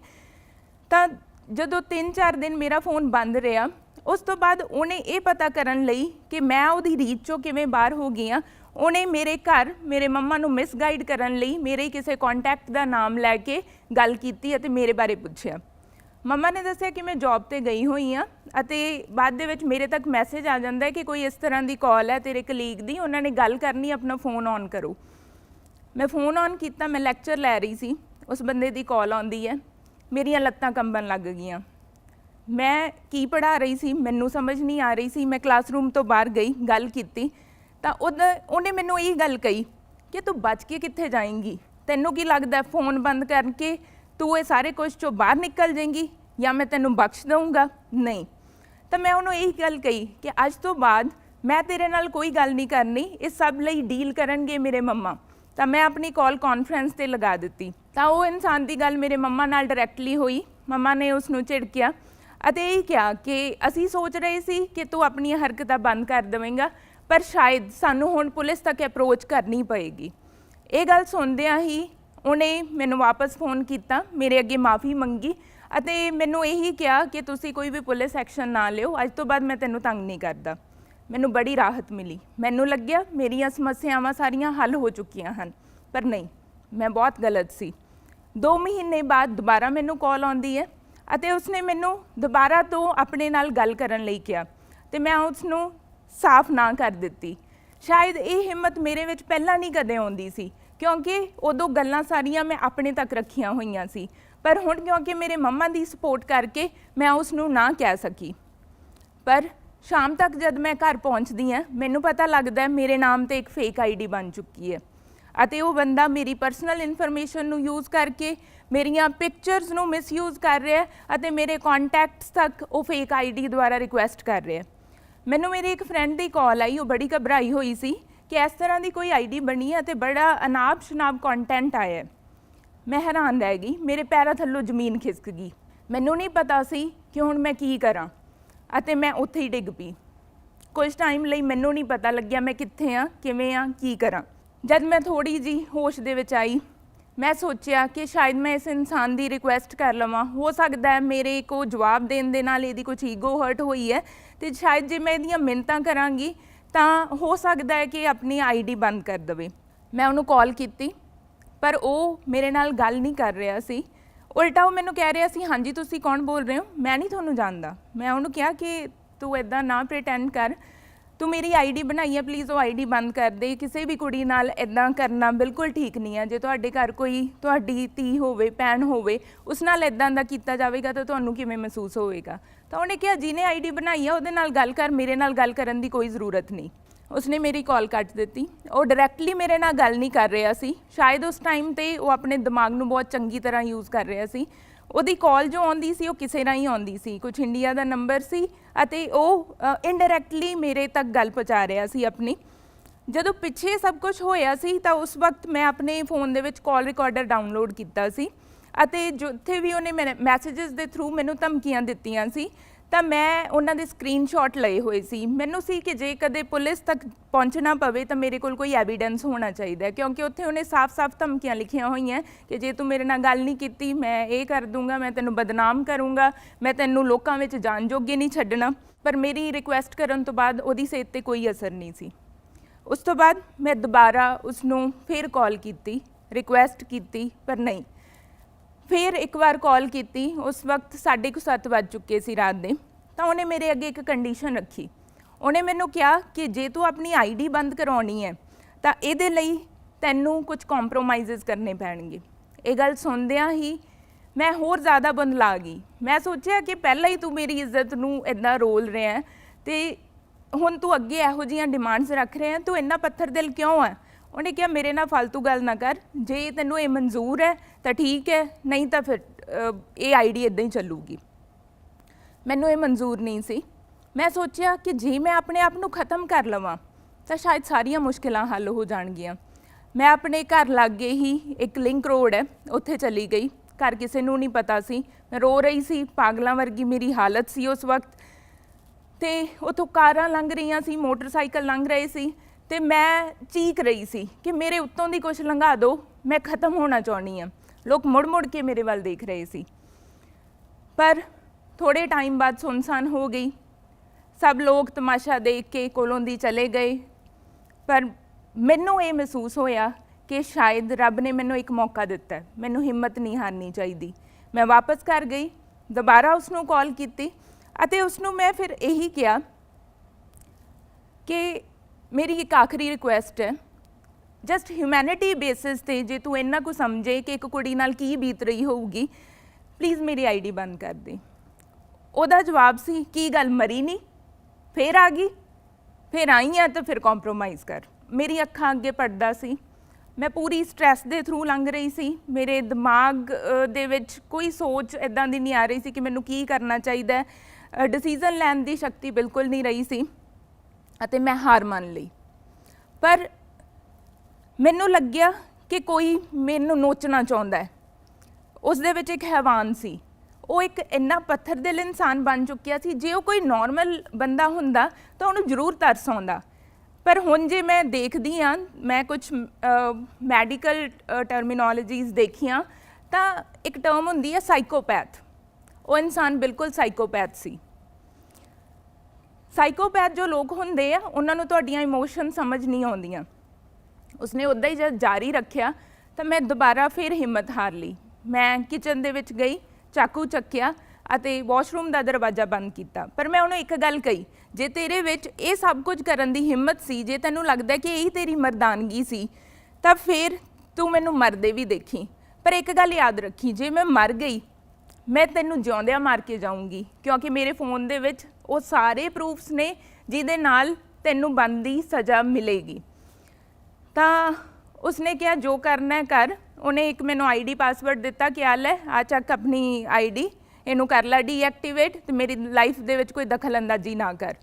ਤਾਂ ਜਦੋਂ 3-4 ਦਿਨ ਮੇਰਾ ਫੋਨ ਬੰਦ ਰਿਹਾ ਉਸ ਤੋਂ ਬਾਅਦ ਉਹਨੇ ਇਹ ਪਤਾ ਕਰਨ ਲਈ ਕਿ ਮੈਂ ਉਹਦੀ ਰੀਚ ਚੋਂ ਕਿਵੇਂ ਬਾਹਰ ਹੋ ਗਈ ਹਾਂ। ਉਹਨੇ ਮੇਰੇ ਘਰ ਮੇਰੇ ਮੰਮਾ ਨੂੰ ਮਿਸਗਾਈਡ ਕਰਨ ਲਈ ਮੇਰੇ ਕਿਸੇ ਕੰਟੈਕਟ ਦਾ ਨਾਮ ਲੈ ਕੇ ਗੱਲ ਕੀਤੀ ਅਤੇ ਮੇਰੇ ਬਾਰੇ ਪੁੱਛਿਆ। ਮੰਮਾ ਨੇ ਦੱਸਿਆ ਕਿ ਮੈਂ ਜੌਬ ਤੇ ਗਈ ਹੋਈ ਆ ਅਤੇ ਬਾਅਦ ਦੇ ਵਿੱਚ ਮੇਰੇ ਤੱਕ ਮੈਸੇਜ ਆ ਜਾਂਦਾ ਹੈ ਕਿ ਕੋਈ ਇਸ ਤਰ੍ਹਾਂ ਦੀ ਕਾਲ ਹੈ ਤੇਰੇ ਕਲੀਗ ਦੀ, ਉਹਨਾਂ ਨੇ ਗੱਲ ਕਰਨੀ, ਆਪਣਾ ਫੋਨ ਔਨ ਕਰੋ। ਮੈਂ ਫੋਨ ਔਨ ਕੀਤਾ, ਮੈਂ ਲੈਕਚਰ ਲੈ ਰਹੀ ਸੀ, ਉਸ ਬੰਦੇ ਦੀ ਕਾਲ ਆਉਂਦੀ ਹੈ, ਮੇਰੀਆਂ ਲੱਤਾਂ ਕੰਬਣ ਲੱਗ ਗਈਆਂ। ਮੈਂ ਕੀ ਪੜ੍ਹਾ ਰਹੀ ਸੀ, ਮੈਨੂੰ ਸਮਝ ਨਹੀਂ ਆ ਰਹੀ ਸੀ, ਮੈਂ ਕਲਾਸਰੂਮ ਤੋਂ ਬਾਹਰ ਗਈ, ਗੱਲ ਕੀਤੀ, ਤਾਂ ਉਹਦਾ, ਉਹਨੇ ਮੈਨੂੰ ਇਹ ਗੱਲ ਕਹੀ ਕਿ ਤੂੰ ਬਚ ਕੇ ਕਿੱਥੇ ਜਾਏਂਗੀ? ਤੈਨੂੰ ਕੀ ਲੱਗਦਾ ਫੋਨ ਬੰਦ ਕਰਕੇ ਤੂੰ ਇਹ ਸਾਰੇ ਕੁਝ ਚੋਂ ਬਾਹਰ ਨਿਕਲ ਜਾਏਂਗੀ ਜਾਂ ਮੈਂ ਤੈਨੂੰ ਬਖਸ਼ ਦਊਂਗਾ? ਨਹੀਂ। ਤਾਂ ਮੈਂ ਉਹਨੂੰ ਇਹ ਗੱਲ ਕਹੀ ਕਿ ਅੱਜ ਤੋਂ ਬਾਅਦ ਮੈਂ ਤੇਰੇ ਨਾਲ ਕੋਈ ਗੱਲ ਨਹੀਂ ਕਰਨੀ, ਇਹ ਸਭ ਲਈ ਡੀਲ ਕਰਨਗੇ ਮੇਰੇ ਮੰਮਾ। ਤਾਂ ਮੈਂ ਆਪਣੀ ਕਾਲ ਕਾਨਫਰੰਸ ਤੇ ਲਗਾ ਦਿੱਤੀ। ਤਾਂ ਉਹ ਇਨਸਾਨ ਦੀ ਗੱਲ ਮੇਰੇ ਮੰਮਾ ਨਾਲ ਡਾਇਰੈਕਟਲੀ ਹੋਈ। ਮੰਮਾ ਨੇ ਉਸ ਨੂੰ ਝਿੜਕਿਆ। ਅਤੇ ਇਹ ਕਿਹਾ ਕਿ ਅਸੀਂ ਸੋਚ ਰਹੇ ਸੀ ਕਿ ਤੂੰ ਆਪਣੀਆਂ ਹਰਕਤਾਂ ਬੰਦ ਕਰ ਦੇਵੇਂਗਾ, ਪਰ ਸ਼ਾਇਦ ਸਾਨੂੰ ਹੁਣ ਪੁਲਿਸ ਤੱਕ ਅਪਰੋਚ ਕਰਨੀ ਪਏਗੀ। ਇਹ ਗੱਲ ਸੁਣਦਿਆਂ ਹੀ ਉਹਨੇ ਮੈਨੂੰ ਵਾਪਸ ਫੋਨ ਕੀਤਾ, ਮੇਰੇ ਅੱਗੇ ਮਾਫੀ ਮੰਗੀ ਅਤੇ ਮੈਨੂੰ ਇਹੀ ਕਿਹਾ ਕਿ ਤੁਸੀਂ ਕੋਈ ਵੀ ਪੁਲਿਸ ਐਕਸ਼ਨ ਨਾ ਲਿਓ, ਅੱਜ ਤੋਂ ਬਾਅਦ ਮੈਂ ਤੈਨੂੰ ਤੰਗ ਨਹੀਂ ਕਰਦਾ। ਮੈਨੂੰ ਬੜੀ ਰਾਹਤ ਮਿਲੀ। ਮੈਨੂੰ ਲੱਗਿਆ ਮੇਰੀਆਂ ਸਮੱਸਿਆਵਾਂ ਸਾਰੀਆਂ ਹੱਲ ਹੋ ਚੁੱਕੀਆਂ ਹਨ, ਪਰ ਨਹੀਂ, ਮੈਂ ਬਹੁਤ ਗਲਤ ਸੀ। 2 ਮਹੀਨੇ ਬਾਅਦ ਦੁਬਾਰਾ ਮੈਨੂੰ ਕਾਲ ਆਉਂਦੀ ਹੈ। ਅਤੇ ਉਸਨੇ ਮੈਨੂੰ ਦੁਬਾਰਾ ਤੋਂ ਆਪਣੇ ਨਾਲ ਗੱਲ ਕਰਨ ਲਈ ਕਿਹਾ ਤੇ ਮੈਂ ਉਸ ਨੂੰ ਸਾਫ਼ ਨਾ ਕਰ ਦਿੱਤੀ। ਸ਼ਾਇਦ ਇਹ ਹਿੰਮਤ ਮੇਰੇ ਵਿੱਚ ਪਹਿਲਾਂ ਨਹੀਂ ਕਦੇ ਆਉਂਦੀ ਸੀ, ਕਿਉਂਕਿ ਉਦੋਂ ਗੱਲਾਂ ਸਾਰੀਆਂ ਮੈਂ ਆਪਣੇ ਤੱਕ ਰੱਖੀਆਂ ਹੋਈਆਂ ਸੀ। ਪਰ ਹੁਣ ਕਿਉਂਕਿ ਮੇਰੇ ਮੰਮਾ ਦੀ ਸਪੋਰਟ ਕਰਕੇ ਮੈਂ ਉਸ ਨੂੰ ਨਾ ਕਹਿ ਸਕੀ। ਪਰ ਸ਼ਾਮ ਤੱਕ ਜਦ ਮੈਂ ਘਰ ਪਹੁੰਚਦੀ ਹਾਂ, ਮੈਨੂੰ ਪਤਾ ਲੱਗਦਾ ਹੈ ਮੇਰੇ ਨਾਮ ਤੇ ਇੱਕ ਫੇਕ ਆਈਡੀ ਬਣ ਚੁੱਕੀ ਹੈ। ਅਤੇ ਉਹ ਬੰਦਾ ਮੇਰੀ ਪਰਸਨਲ ਇਨਫੋਰਮੇਸ਼ਨ ਨੂੰ ਯੂਜ਼ ਕਰਕੇ ਮੇਰੀਆਂ ਪਿਕਚਰਸ ਨੂੰ ਮਿਸਯੂਜ਼ ਕਰ ਰਿਹਾ ਹੈ ਅਤੇ ਮੇਰੇ ਕੰਟੈਕਟਸ ਤੱਕ ਉਹ ਫੇਕ ਆਈਡੀ ਦੁਆਰਾ ਰਿਕੁਐਸਟ ਕਰ ਰਿਹਾ ਹੈ। ਮੈਨੂੰ ਮੇਰੇ ਇੱਕ ਫਰੈਂਡ ਦੀ ਕਾਲ ਆਈ, ਉਹ ਬੜੀ ਘਬਰਾਈ ਹੋਈ ਸੀ ਕਿ ਇਸ ਤਰ੍ਹਾਂ ਦੀ ਕੋਈ ਆਈਡੀ ਬਣੀ ਹੈ ਤੇ ਬੜਾ ਅਨਾਪ ਸ਼ਨਾਬ ਕੰਟੈਂਟ ਆਇਆ ਹੈ। ਮੈਂ ਹੈਰਾਨ ਰਹਿ ਗਈ, ਮੇਰੇ ਪੈਰਾਂ ਥੱਲੋਂ ਜ਼ਮੀਨ ਖਿਸਕ ਗਈ। ਮੈਨੂੰ ਨਹੀਂ ਪਤਾ ਸੀ ਕਿ ਹੁਣ ਮੈਂ ਕੀ ਕਰਾਂ ਅਤੇ ਮੈਂ ਉੱਥੇ ਹੀ ਡਿੱਗ ਪਈ। ਕੁਝ ਟਾਈਮ ਲਈ ਮੈਨੂੰ ਨਹੀਂ ਪਤਾ ਲੱਗਿਆ ਮੈਂ ਕਿੱਥੇ ਆ ਕਿਵੇਂ ਆ ਕੀ ਕਰਾਂ। ਜਦ ਮੈਂ ਥੋੜੀ ਜੀ ਹੋਸ਼ ਦੇ ਵਿੱਚ ਆਈ, ਮੈਂ ਸੋਚਿਆ ਕਿ ਸ਼ਾਇਦ ਮੈਂ ਇਸ ਇਨਸਾਨ ਦੀ ਰਿਕੁਐਸਟ ਕਰ ਲਵਾਂ। ਹੋ ਸਕਦਾ ਹੈ ਮੇਰੇ ਕੋ ਜਵਾਬ ਦੇਣ ਦੇ ਨਾਲ ਇਹਦੀ ਕੁਝ ਈਗੋ ਹਰਟ ਹੋਈ ਹੈ ਤੇ ਸ਼ਾਇਦ ਜੇ ਮੈਂ ਇਹਦੀਆਂ ਮਿੰਨਤਾਂ ਕਰਾਂਗੀ, ਤਾਂ ਹੋ ਸਕਦਾ ਹੈ ਕਿ ਆਪਣੀ ਆਈਡੀ ਬੰਦ ਕਰ ਦਵੇ। ਮੈਂ ਉਹਨੂੰ ਕਾਲ ਕੀਤੀ, ਪਰ ਉਹ ਮੇਰੇ ਨਾਲ ਗੱਲ ਨਹੀਂ ਕਰ ਰਿਹਾ ਸੀ। ਉਲਟਾ ਉਹ ਮੈਨੂੰ ਕਹਿ ਰਿਹਾ ਸੀ, ਹਾਂਜੀ, ਤੁਸੀਂ ਕੌਣ ਬੋਲ ਰਹੇ ਹੋ? ਮੈਂ ਨਹੀਂ ਤੁਹਾਨੂੰ ਜਾਣਦਾ। ਮੈਂ ਉਹਨੂੰ ਕਿਹਾ ਕਿ ਤੂੰ ਇਦਾਂ ਨਾ ਪ੍ਰੀਟੈਂਡ ਕਰ। ਤੂੰ ਮੇਰੀ ਆਈਡੀ ਬਣਾਈ ਹੈ ਪਲੀਜ਼ ਉਹ ਆਈਡੀ ਬੰਦ ਕਰ ਦੇ। ਕਿਸੇ ਵੀ ਕੁੜੀ ਨਾਲ ਇਦਾਂ ਕਰਨਾ ਬਿਲਕੁਲ ਠੀਕ ਨਹੀਂ ਹੈ ਜੇ ਤੁਹਾਡੇ ਘਰ ਕੋਈ ਤੁਹਾਡੀ ਧੀ ਹੋਵੇ, ਭੈਣ ਹੋਵੇ, ਉਸ ਨਾਲ ਇਦਾਂ ਦਾ ਕੀਤਾ ਜਾਵੇਗਾ ਤਾਂ ਤੁਹਾਨੂੰ ਕਿਵੇਂ ਮਹਿਸੂਸ ਹੋਵੇਗਾ? ਤਾਂ ਉਹਨੇ ਕਿਹਾ, ਜਿਹਨੇ ਆਈਡੀ ਬਣਾਈ ਹੈ ਉਹਦੇ ਨਾਲ ਗੱਲ ਕਰ, ਮੇਰੇ ਨਾਲ ਗੱਲ ਕਰਨ ਦੀ ਕੋਈ ਜ਼ਰੂਰਤ ਨਹੀਂ। ਉਸਨੇ ਮੇਰੀ ਕਾਲ ਕੱਟ ਦਿੱਤੀ। ਉਹ ਡਾਇਰੈਕਟਲੀ ਮੇਰੇ ਨਾਲ ਗੱਲ ਨਹੀਂ ਕਰ ਰਿਹਾ ਸੀ। ਸ਼ਾਇਦ ਉਸ ਟਾਈਮ ਤੇ ਉਹ ਆਪਣੇ ਦਿਮਾਗ ਨੂੰ ਬਹੁਤ ਚੰਗੀ ਤਰ੍ਹਾਂ ਯੂਜ਼ ਕਰ ਰਿਹਾ ਸੀ। ਉਹਦੀ ਕਾਲ ਜੋ ਆਉਂਦੀ ਸੀ, ਉਹ ਕਿਸੇ ਰਾਹੀਂ ਆਉਂਦੀ ਸੀ। ਕੁਝ ਇੰਡੀਆ ਦਾ ਨੰਬਰ ਸੀ ਅਤੇ ਉਹ ਇਨਡਾਇਰੈਕਟਲੀ ਮੇਰੇ ਤੱਕ ਗੱਲ ਪਹੁੰਚਾ ਰਿਹਾ ਸੀ ਆਪਣੀ। ਜਦੋਂ ਪਿੱਛੇ ਸਭ ਕੁਝ ਹੋਇਆ ਸੀ ਤਾਂ ਉਸ ਵਕਤ ਮੈਂ ਆਪਣੇ ਫੋਨ ਦੇ ਵਿੱਚ ਕਾਲ ਰਿਕਾਰਡਰ ਡਾਊਨਲੋਡ ਕੀਤਾ ਸੀ ਅਤੇ ਜਿੱਥੇ ਵੀ ਉਹਨੇ ਮੈਸੇजेस ਦੇ ਥਰੂ ਮੈਨੂੰ ਧਮਕੀਆਂ ਦਿੱਤੀਆਂ ਸੀ ਤਾਂ ਮੈਂ ਉਹਨਾਂ ਦੇ ਸਕਰੀਨਸ਼ਾਟ ਲਏ ਹੋਏ ਸੀ। ਮੈਨੂੰ ਸੀ ਕਿ ਜੇ ਕਦੇ ਪੁਲਿਸ ਤੱਕ ਪਹੁੰਚਣਾ ਪਵੇ ਤਾਂ ਮੇਰੇ ਕੋਲ ਕੋਈ ਐਵੀਡੈਂਸ ਹੋਣਾ ਚਾਹੀਦਾ ਹੈ, ਕਿਉਂਕਿ ਉੱਥੇ ਉਹਨੇ ਸਾਫ਼-ਸਾਫ਼ ਧਮਕੀਆਂ ਲਿਖੀਆਂ ਹੋਈਆਂ ਕਿ ਜੇ ਤੂੰ ਮੇਰੇ ਨਾਲ ਗੱਲ ਨਹੀਂ ਕੀਤੀ ਮੈਂ ਇਹ ਕਰ ਦੂੰਗਾ ਮੈਂ ਤੈਨੂੰ ਬਦਨਾਮ ਕਰੂੰਗਾ ਮੈਂ ਤੈਨੂੰ ਲੋਕਾਂ ਵਿੱਚ ਜਾਣ ਜੋਗੇ ਨਹੀਂ ਛੱਡਣਾ। ਪਰ ਮੇਰੀ ਰਿਕੁਐਸਟ ਕਰਨ ਤੋਂ ਬਾਅਦ ਉਹਦੀ ਸਿਹਤ ਤੇ ਕੋਈ ਅਸਰ ਨਹੀਂ ਸੀ। ਉਸ ਤੋਂ ਬਾਅਦ ਮੈਂ ਦੁਬਾਰਾ ਉਸ ਨੂੰ ਫਿਰ ਕਾਲ ਕੀਤੀ ਰਿਕੁਐਸਟ ਕੀਤੀ ਪਰ ਨਹੀਂ। ਫਿਰ ਇੱਕ ਵਾਰ ਕਾਲ ਕੀਤੀ। ਉਸ ਵਕਤ 7:30 ਵੱਜ ਚੁੱਕੇ ਸੀ ਰਾਤ ਦੇ। ਤਾਂ ਉਹਨੇ ਮੇਰੇ ਅੱਗੇ ਇੱਕ ਕੰਡੀਸ਼ਨ ਰੱਖੀ। ਉਹਨੇ ਮੈਨੂੰ ਕਿਹਾ ਕਿ ਜੇ ਤੂੰ ਆਪਣੀ ਆਈਡੀ ਬੰਦ ਕਰਾਉਣੀ ਹੈ, ਤਾਂ ਇਹਦੇ ਲਈ ਤੈਨੂੰ ਕੁਝ ਕੰਪਰੋਮਾਈਜ਼ਸ ਕਰਨੇ ਪੈਣਗੇ। ਇਹ ਗੱਲ ਸੁਣਦਿਆਂ ਹੀ ਮੈਂ ਹੋਰ ਜ਼ਿਆਦਾ ਬੰਦਲਾ ਗਈ। ਮੈਂ ਸੋਚਿਆ ਕਿ ਪਹਿਲਾਂ ਹੀ ਤੂੰ ਮੇਰੀ ਇੱਜ਼ਤ ਨੂੰ ਇਦਾਂ ਰੋਲ ਰਿਹਾ ਹੈ ਤੇ ਹੁਣ ਤੂੰ ਅੱਗੇ ਇਹੋ ਜੀਆਂ ਡਿਮਾਂਡਸ ਰੱਖ ਰਿਹਾ ਤੂੰ ਇੰਨਾ ਪੱਥਰ ਦਿਲ ਕਿਉਂ ਹੈ ਉਹਨੇ ਕਿਹਾ ਮੇਰੇ ਨਾਲ ਫालतू ਗੱਲ ਨਾ ਕਰ ਜੇ ਤੈਨੂੰ ਇਹ ਮਨਜ਼ੂਰ ਹੈ ਤਾਂ ਠੀਕ ਹੈ ਨਹੀਂ ਤਾਂ ਫਿਰ ਅ, ਇਹ ਆਈਡੀ ਇਦਾਂ ਹੀ ਚੱਲੂਗੀ। ਮੈਨੂੰ ਇਹ ਮਨਜ਼ੂਰ ਨਹੀਂ ਸੀ। ਮੈਂ ਸੋਚਿਆ ਕਿ ਜੇ ਮੈਂ ਆਪਣੇ ਆਪ ਨੂੰ ਖਤਮ ਕਰ ਲਵਾਂ ਤਾਂ ਸ਼ਾਇਦ ਸਾਰੀਆਂ ਮੁਸ਼ਕਿਲਾਂ ਹੱਲ ਹੋ ਜਾਣਗੀਆਂ। ਮੈਂ ਆਪਣੇ ਘਰ ਲਾਗੇ ਹੀ ਇੱਕ ਲਿੰਕ ਰੋਡ ਹੈ ਉੱਥੇ ਚਲੀ ਗਈ। ਘਰ ਕਿਸੇ ਨੂੰ ਨਹੀਂ ਪਤਾ ਸੀ। ਮੈਂ ਰੋ ਰਹੀ ਸੀ ਪਾਗਲਾਂ ਵਰਗੀ ਮੇਰੀ ਹਾਲਤ ਸੀ ਉਸ ਵਕਤ। ਤੇ ਉਥੋਂ ਕਾਰਾਂ ਲੰਘ ਰਹੀਆਂ ਸੀ ਮੋਟਰਸਾਈਕਲ ਲੰਘ ਰਹੇ ਸੀ। ਤੇ ਮੈਂ ਚੀਕ ਰਹੀ ਸੀ ਕਿ ਮੇਰੇ ਉੱਤੋਂ ਦੀ ਕੁਝ ਲੰਘਾ ਦਿਓ ਮੈਂ ਖਤਮ ਹੋਣਾ ਚਾਹੁੰਦੀ ਆ ਲੋਕ ਮੁੜ ਮੁੜ ਕੇ ਮੇਰੇ ਵੱਲ ਦੇਖ ਰਹੇ ਸੀ। ਪਰ ਥੋੜੇ ਟਾਈਮ ਬਾਅਦ ਸੁਨਸਾਨ ਹੋ ਗਈ। ਸਭ ਲੋਕ ਤਮਾਸ਼ਾ ਦੇਖ ਕੇ ਕੋਲੋਂ ਦੀ ਚਲੇ ਗਏ। ਪਰ ਮੈਨੂੰ ਇਹ ਮਹਿਸੂਸ ਹੋਇਆ ਕਿ ਸ਼ਾਇਦ ਰੱਬ ਨੇ ਮੈਨੂੰ ਇੱਕ ਮੌਕਾ ਦਿੱਤਾ ਮੈਨੂੰ ਹਿੰਮਤ ਨਹੀਂ ਹਾਰਨੀ ਚਾਹੀਦੀ। ਮੈਂ ਵਾਪਸ ਘਰ ਗਈ, ਦੁਬਾਰਾ ਉਸ ਨੂੰ ਕਾਲ ਕੀਤੀ ਅਤੇ ਉਸ ਨੂੰ ਮੈਂ ਫਿਰ ਇਹੀ ਕਿਹਾ ਕਿ ਮੇਰੀ ਇੱਕ ਆਖਰੀ ਰਿਕੁਐਸਟ ਹੈ। ਜਸਟ ਹਿਊਮੈਨਿਟੀ ਬੇਸਿਸ ਤੇ ਜੇ ਤੂੰ ਇੰਨਾ ਕੁ ਸਮਝੇ ਕਿ ਇੱਕ ਕੁੜੀ ਨਾਲ ਕੀ ਬੀਤ ਰਹੀ ਹੋਊਗੀ ਪਲੀਜ਼ ਮੇਰੀ ਆਈਡੀ ਬੰਦ ਕਰ ਦੇ। ਉਹਦਾ ਜਵਾਬ ਸੀ, ਕੀ ਗੱਲ ਮਰੀ ਨਹੀਂ ਫੇਰ ਆ ਗਈ। ਫਿਰ ਆਈ ਆ ਤਾਂ ਫਿਰ ਕੰਪਰੋਮਾਈਜ਼ ਕਰ। ਮੇਰੀ ਅੱਖਾਂ ਅੱਗੇ ਪੜਦਾ ਸੀ। ਮੈਂ ਪੂਰੀ ਸਟ੍ਰੈਸ ਦੇ ਥਰੂ ਲੰਘ ਰਹੀ ਸੀ। ਮੇਰੇ ਦਿਮਾਗ ਦੇ ਵਿੱਚ ਕੋਈ ਸੋਚ ਇਦਾਂ ਦੀ ਨਹੀਂ ਆ ਰਹੀ ਸੀ ਕਿ ਮੈਨੂੰ ਕੀ ਕਰਨਾ ਚਾਹੀਦਾ ਡਿਸੀਜਨ ਲੈਣ ਦੀ ਸ਼ਕਤੀ ਬਿਲਕੁਲ ਨਹੀਂ ਰਹੀ ਸੀ। ਅਤੇ ਮੈਂ ਹਾਰ ਮੰਨ ਲਈ। ਪਰ ਮੈਨੂੰ ਲੱਗਿਆ ਕਿ ਕੋਈ ਮੈਨੂੰ ਨੋਚਣਾ ਚਾਹੁੰਦਾ ਹੈ। ਉਸ ਦੇ ਵਿੱਚ ਇੱਕ ਹੈਵਾਨ ਸੀ। ਉਹ ਇੱਕ ਇੰਨਾ ਪੱਥਰ ਦਿਲ ਇਨਸਾਨ ਬਣ ਚੁੱਕਿਆ ਸੀ, ਜੇ ਉਹ ਕੋਈ ਨਾਰਮਲ ਬੰਦਾ ਹੁੰਦਾ ਤਾਂ ਉਹਨੂੰ ਜ਼ਰੂਰ ਤਰਸ ਆਉਂਦਾ। ਪਰ ਹੁਣ ਜੇ ਮੈਂ ਦੇਖਦੀ ਆ ਮੈਂ ਕੁਝ ਮੈਡੀਕਲ ਟਰਮੀਨੋਲੋਜੀਜ਼ ਦੇਖੀਆਂ, ਤਾਂ ਇੱਕ ਟਰਮ ਹੁੰਦੀ ਹੈ ਸਾਈਕੋਪੈਥ ਉਹ ਇਨਸਾਨ ਬਿਲਕੁਲ ਸਾਈਕੋਪੈਥ ਸੀ। ਸਾਈਕੋਪੈਥ ਜੋ ਲੋਕ ਹੁੰਦੇ ਆ, ਉਹਨਾਂ ਨੂੰ ਤੁਹਾਡੀਆਂ ਇਮੋਸ਼ਨ ਸਮਝ ਨਹੀਂ ਆਉਂਦੀਆਂ। ਉਸਨੇ ਉਦਾਂ ਹੀ ਜਦ ਜਾਰੀ ਰੱਖਿਆ, ਤਾਂ ਮੈਂ ਦੁਬਾਰਾ ਫਿਰ ਹਿੰਮਤ ਹਾਰ ਲਈ। ਮੈਂ ਕਿਚਨ ਦੇ ਵਿੱਚ ਗਈ, ਚਾਕੂ ਚੱਕਿਆ ਅਤੇ ਵਾਸ਼ਰੂਮ ਦਾ ਦਰਵਾਜ਼ਾ ਬੰਦ ਕੀਤਾ। ਪਰ ਮੈਂ ਉਹਨੂੰ ਇੱਕ ਗੱਲ ਕਹੀ, ਜੇ ਤੇਰੇ ਵਿੱਚ ਇਹ ਸਭ ਕੁਝ ਕਰਨ ਦੀ ਹਿੰਮਤ ਸੀ, ਜੇ ਤੈਨੂੰ ਲੱਗਦਾ ਕਿ ਇਹ ਤੇਰੀ ਮਰਦਾਨਗੀ ਸੀ, ਤਾਂ ਫਿਰ ਤੂੰ ਮੈਨੂੰ ਮਰਦੇ ਵੀ ਦੇਖੀ। ਪਰ ਇੱਕ ਗੱਲ ਯਾਦ ਰੱਖੀ, ਜੇ ਮੈਂ ਮਰ ਗਈ, ਮੈਂ ਤੈਨੂੰ ਜਿਉਂਦਿਆਂ ਮਾਰ ਕੇ ਜਾਊਂਗੀ, ਕਿਉਂਕਿ ਮੇਰੇ ਫੋਨ ਦੇ ਵਿੱਚ ਉਹ ਸਾਰੇ ਪ੍ਰੂਫਸ ਨੇ ਜਿਹਦੇ ਨਾਲ ਤੈਨੂੰ ਬੰਦੀ ਸਜ਼ਾ ਮਿਲੇਗੀ। ਤਾਂ ਉਸਨੇ ਕਿਹਾ, ਜੋ ਕਰਨਾ ਹੈ ਕਰ। ਉਹਨੇ ਇੱਕ ਮੈਨੂੰ ਆਈਡੀ ਪਾਸਵਰਡ ਦਿੱਤਾ ਕਿ ਆ ਲੈ, ਆ ਚੱਕ ਆਪਣੀ ਆਈਡੀ ਇਹਨੂੰ ਕਰ ਲੈ ਡੀਐਕਟੀਵੇਟ ਤੇ ਮੇਰੀ ਲਾਈਫ ਦੇ ਵਿੱਚ ਕੋਈ ਦਖਲਅੰਦਾਜ਼ੀ ਨਾ ਕਰ।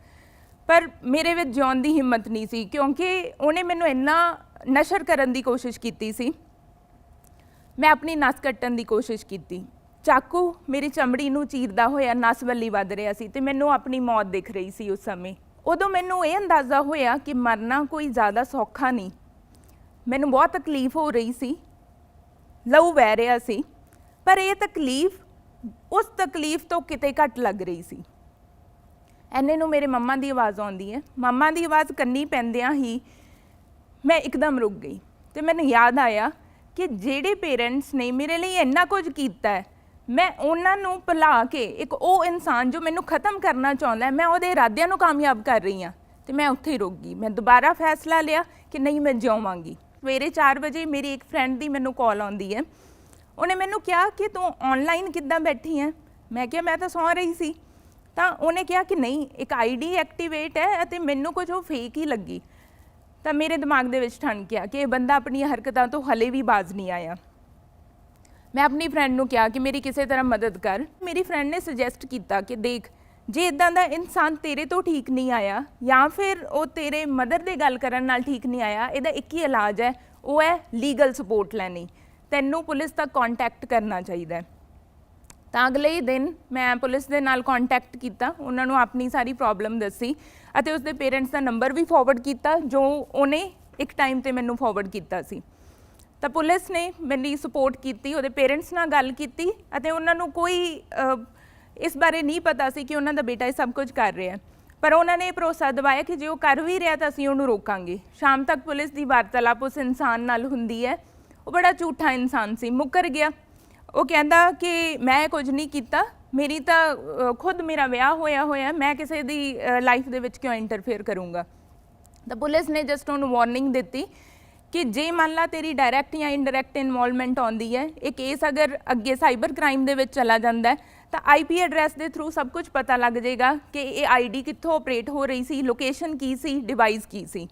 ਪਰ ਮੇਰੇ ਵਿੱਚ ਜਿਉਣ ਦੀ ਹਿੰਮਤ ਨਹੀਂ ਸੀ, ਕਿਉਂਕਿ ਉਹਨੇ ਮੈਨੂੰ ਇੰਨਾ ਨਸ਼ਰ ਕਰਨ ਦੀ ਕੋਸ਼ਿਸ਼ ਕੀਤੀ ਸੀ। ਮੈਂ ਆਪਣੀ ਨਸ ਕੱਟਣ ਦੀ ਕੋਸ਼ਿਸ਼ ਕੀਤੀ। ਚਾਕੂ ਮੇਰੀ ਚਮੜੀ ਨੂੰ ਚੀਰਦਾ ਹੋਇਆ ਨਸ ਵੱਲੀ ਵੱਧ ਰਿਹਾ ਸੀ ਤੇ ਮੈਨੂੰ ਆਪਣੀ ਮੌਤ ਦਿਖ ਰਹੀ ਸੀ ਉਸ ਸਮੇਂ। ਉਦੋਂ ਮੈਨੂੰ ਇਹ ਅੰਦਾਜ਼ਾ ਹੋਇਆ ਕਿ ਮਰਨਾ ਕੋਈ ਜ਼ਿਆਦਾ ਸੌਖਾ ਨਹੀਂ। ਮੈਨੂੰ ਬਹੁਤ ਤਕਲੀਫ ਹੋ ਰਹੀ ਸੀ। ਲਹੂ ਵਹਿ ਰਿਹਾ ਸੀ। ਪਰ ਇਹ ਤਕਲੀਫ, ਉਸ ਤਕਲੀਫ ਤੋਂ ਕਿਤੇ ਘੱਟ ਲੱਗ ਰਹੀ ਸੀ। ਐਨੇ ਨੂੰ ਮੇਰੇ ਮੰਮਾ ਦੀ ਆਵਾਜ਼ ਆਉਂਦੀ ਹੈ। ਮੰਮਾ ਦੀ ਆਵਾਜ਼ ਕੰਨੀ ਪੈਂਦਿਆਂ ਹੀ ਮੈਂ ਇੱਕਦਮ ਰੁਕ ਗਈ ਤੇ ਮੈਨੂੰ ਯਾਦ ਆਇਆ ਕਿ ਜਿਹੜੇ ਪੇਰੈਂਟਸ ਨੇ ਮੇਰੇ ਲਈ ਇੰਨਾ ਕੁਝ ਕੀਤਾ ਹੈ ਮੈਂ ਉਹਨਾਂ ਨੂੰ ਭੁਲਾ ਕੇ ਇੱਕ ਉਹ ਇਨਸਾਨ ਜੋ ਮੈਨੂੰ ਖਤਮ ਕਰਨਾ ਚਾਹੁੰਦਾ ਹੈ, ਮੈਂ ਉਹਦੇ ਇਰਾਦਿਆਂ ਨੂੰ ਕਾਮਯਾਬ ਕਰ ਰਹੀ ਹਾਂ ਤੇ ਮੈਂ ਉੱਥੇ ਹੀ ਰੁਕ ਗਈ। ਮੈਂ ਦੁਬਾਰਾ ਫੈਸਲਾ ਲਿਆ ਕਿ ਨਹੀਂ, ਮੈਂ ਜਿਉਵਾਂਗੀ। ਸਵੇਰੇ 4 ਵਜੇ ਮੇਰੀ ਇੱਕ ਫਰੈਂਡ ਦੀ ਮੈਨੂੰ ਕਾਲ ਆਉਂਦੀ ਹੈ। ਉਹਨੇ ਮੈਨੂੰ ਕਿਹਾ ਕਿ ਤੂੰ ਆਨਲਾਈਨ ਕਿੱਦਾਂ ਬੈਠੀ ਹੈ? ਮੈਂ ਕਿਹਾ, ਮੈਂ ਤਾਂ ਸੌਂ ਰਹੀ ਸੀ। ਤਾਂ ਉਹਨੇ ਕਿਹਾ ਕਿ ਨਹੀਂ, ਇੱਕ ਆਈਡੀ ਐਕਟੀਵੇਟ ਹੈ ਅਤੇ ਮੈਨੂੰ ਕੁਝ ਉਹ ਫੇਕ ਹੀ ਲੱਗੀ। ਤਾਂ ਮੇਰੇ ਦਿਮਾਗ ਦੇ ਵਿੱਚ ਠਣਕਿਆ ਕਿ ਇਹ ਬੰਦਾ ਆਪਣੀਆਂ ਹਰਕਤਾਂ ਤੋਂ ਹਲੇ ਵੀ ਬਾਜ਼ ਨਹੀਂ ਆਇਆ। ਮੈਂ ਆਪਣੀ ਫਰੈਂਡ ਨੂੰ ਕਿਹਾ ਕਿ ਮੇਰੀ ਕਿਸੇ ਤਰ੍ਹਾਂ ਮਦਦ ਕਰ। ਮੇਰੀ ਫਰੈਂਡ ਨੇ ਸੁਜੈਸਟ ਕੀਤਾ ਕਿ ਦੇਖ, ਜੇ ਇਦਾਂ ਦਾ ਇਨਸਾਨ ਤੇਰੇ ਤੋਂ ਠੀਕ ਨਹੀਂ ਆਇਆ, ਜਾਂ ਫਿਰ ਉਹ ਤੇਰੇ ਮਦਰ ਦੇ ਗੱਲ ਕਰਨ ਨਾਲ ਠੀਕ ਨਹੀਂ ਆਇਆ, ਇਹਦਾ ਇੱਕ ਹੀ ਇਲਾਜ ਹੈ, ਉਹ ਹੈ ਲੀਗਲ ਸਪੋਰਟ ਲੈਣੀ। ਤੈਨੂੰ ਪੁਲਿਸ ਤੱਕ ਕੰਟੈਕਟ ਕਰਨਾ ਚਾਹੀਦਾ ਹੈ। ਤਾਂ ਅਗਲੇ ਹੀ ਦਿਨ ਮੈਂ ਪੁਲਿਸ ਦੇ ਨਾਲ ਕੰਟੈਕਟ ਕੀਤਾ, ਉਹਨਾਂ ਨੂੰ ਆਪਣੀ ਸਾਰੀ ਪ੍ਰੋਬਲਮ ਦੱਸੀ, ਅਤੇ ਉਸਦੇ ਪੇਰੈਂਟਸ ਦਾ ਨੰਬਰ ਵੀ ਫਾਰਵਰਡ ਕੀਤਾ, ਜੋ ਉਹਨੇ ਇੱਕ ਟਾਈਮ ਤੇ ਮੈਨੂੰ ਫਾਰਵਰਡ ਕੀਤਾ ਸੀ। ਤਾਂ ਪੁਲਿਸ ਨੇ ਮੇਰੀ ਸਪੋਰਟ ਕੀਤੀ, ਉਹਦੇ ਪੇਰੈਂਟਸ ਨਾਲ ਗੱਲ ਕੀਤੀ ਅਤੇ ਉਹਨਾਂ ਨੂੰ ਕੋਈ ਇਸ ਬਾਰੇ ਨਹੀਂ ਪਤਾ ਸੀ ਕਿ ਉਹਨਾਂ ਦਾ ਬੇਟਾ ਇਹ ਸਭ ਕੁਝ ਕਰ ਰਿਹਾ। ਹੈ ਪਰ ਉਹਨਾਂ ਨੇ ਇਹ ਭਰੋਸਾ ਦਿਵਾਇਆ ਕਿ ਜੇ ਉਹ ਕਰ ਵੀ ਰਿਹਾ ਤਾਂ ਅਸੀਂ ਉਹਨੂੰ ਰੋਕਾਂਗੇ। ਸ਼ਾਮ ਤੱਕ ਪੁਲਿਸ ਦੀ ਵਾਰਤਾਲਾਪ ਉਸ ਇਨਸਾਨ ਨਾਲ ਹੁੰਦੀ ਹੈ। ਉਹ ਬੜਾ ਝੂਠਾ ਇਨਸਾਨ ਸੀ, ਮੁੱਕਰ ਗਿਆ। ਉਹ ਕਹਿੰਦਾ ਕਿ ਮੈਂ ਕੁਝ ਨਹੀਂ ਕੀਤਾ, ਮੇਰੀ ਤਾਂ ਖੁਦ ਮੇਰਾ ਵਿਆਹ ਹੋਇਆ ਹੋਇਆ, ਮੈਂ ਕਿਸੇ ਦੀ ਲਾਈਫ ਦੇ ਵਿੱਚ ਕਿਉਂ ਇੰਟਰਫੇਅਰ ਕਰੂੰਗਾ? ਤਾਂ ਪੁਲਿਸ ਨੇ ਜਸਟ ਉਹਨੂੰ ਵਾਰਨਿੰਗ ਦਿੱਤੀ ਕਿ ਜੇ ਮੰਨ ਲਾ ਤੇਰੀ ਡਾਇਰੈਕਟ ਜਾਂ ਇਨਡਾਇਰੈਕਟ ਇਨਵੋਲਵਮੈਂਟ ਆਉਂਦੀ ਹੈ, ਇਹ ਕੇਸ ਅਗਰ ਅੱਗੇ ਸਾਈਬਰ ਕ੍ਰਾਈਮ ਦੇ ਵਿੱਚ ਚਲਾ ਜਾਂਦਾ ਹੈ, ਤਾਂ ਆਈਪੀ ਐਡਰੈਸ ਦੇ ਥਰੂ ਸਭ ਕੁਝ ਪਤਾ ਲੱਗ ਜਾਏਗਾ ਕਿ ਇਹ ਆਈਡੀ ਕਿੱਥੋਂ ਆਪਰੇਟ ਹੋ ਰਹੀ ਸੀ ਲੋਕੇਸ਼ਨ ਕੀ ਸੀ ਡਿਵਾਈਸ ਕੀ ਸੀ।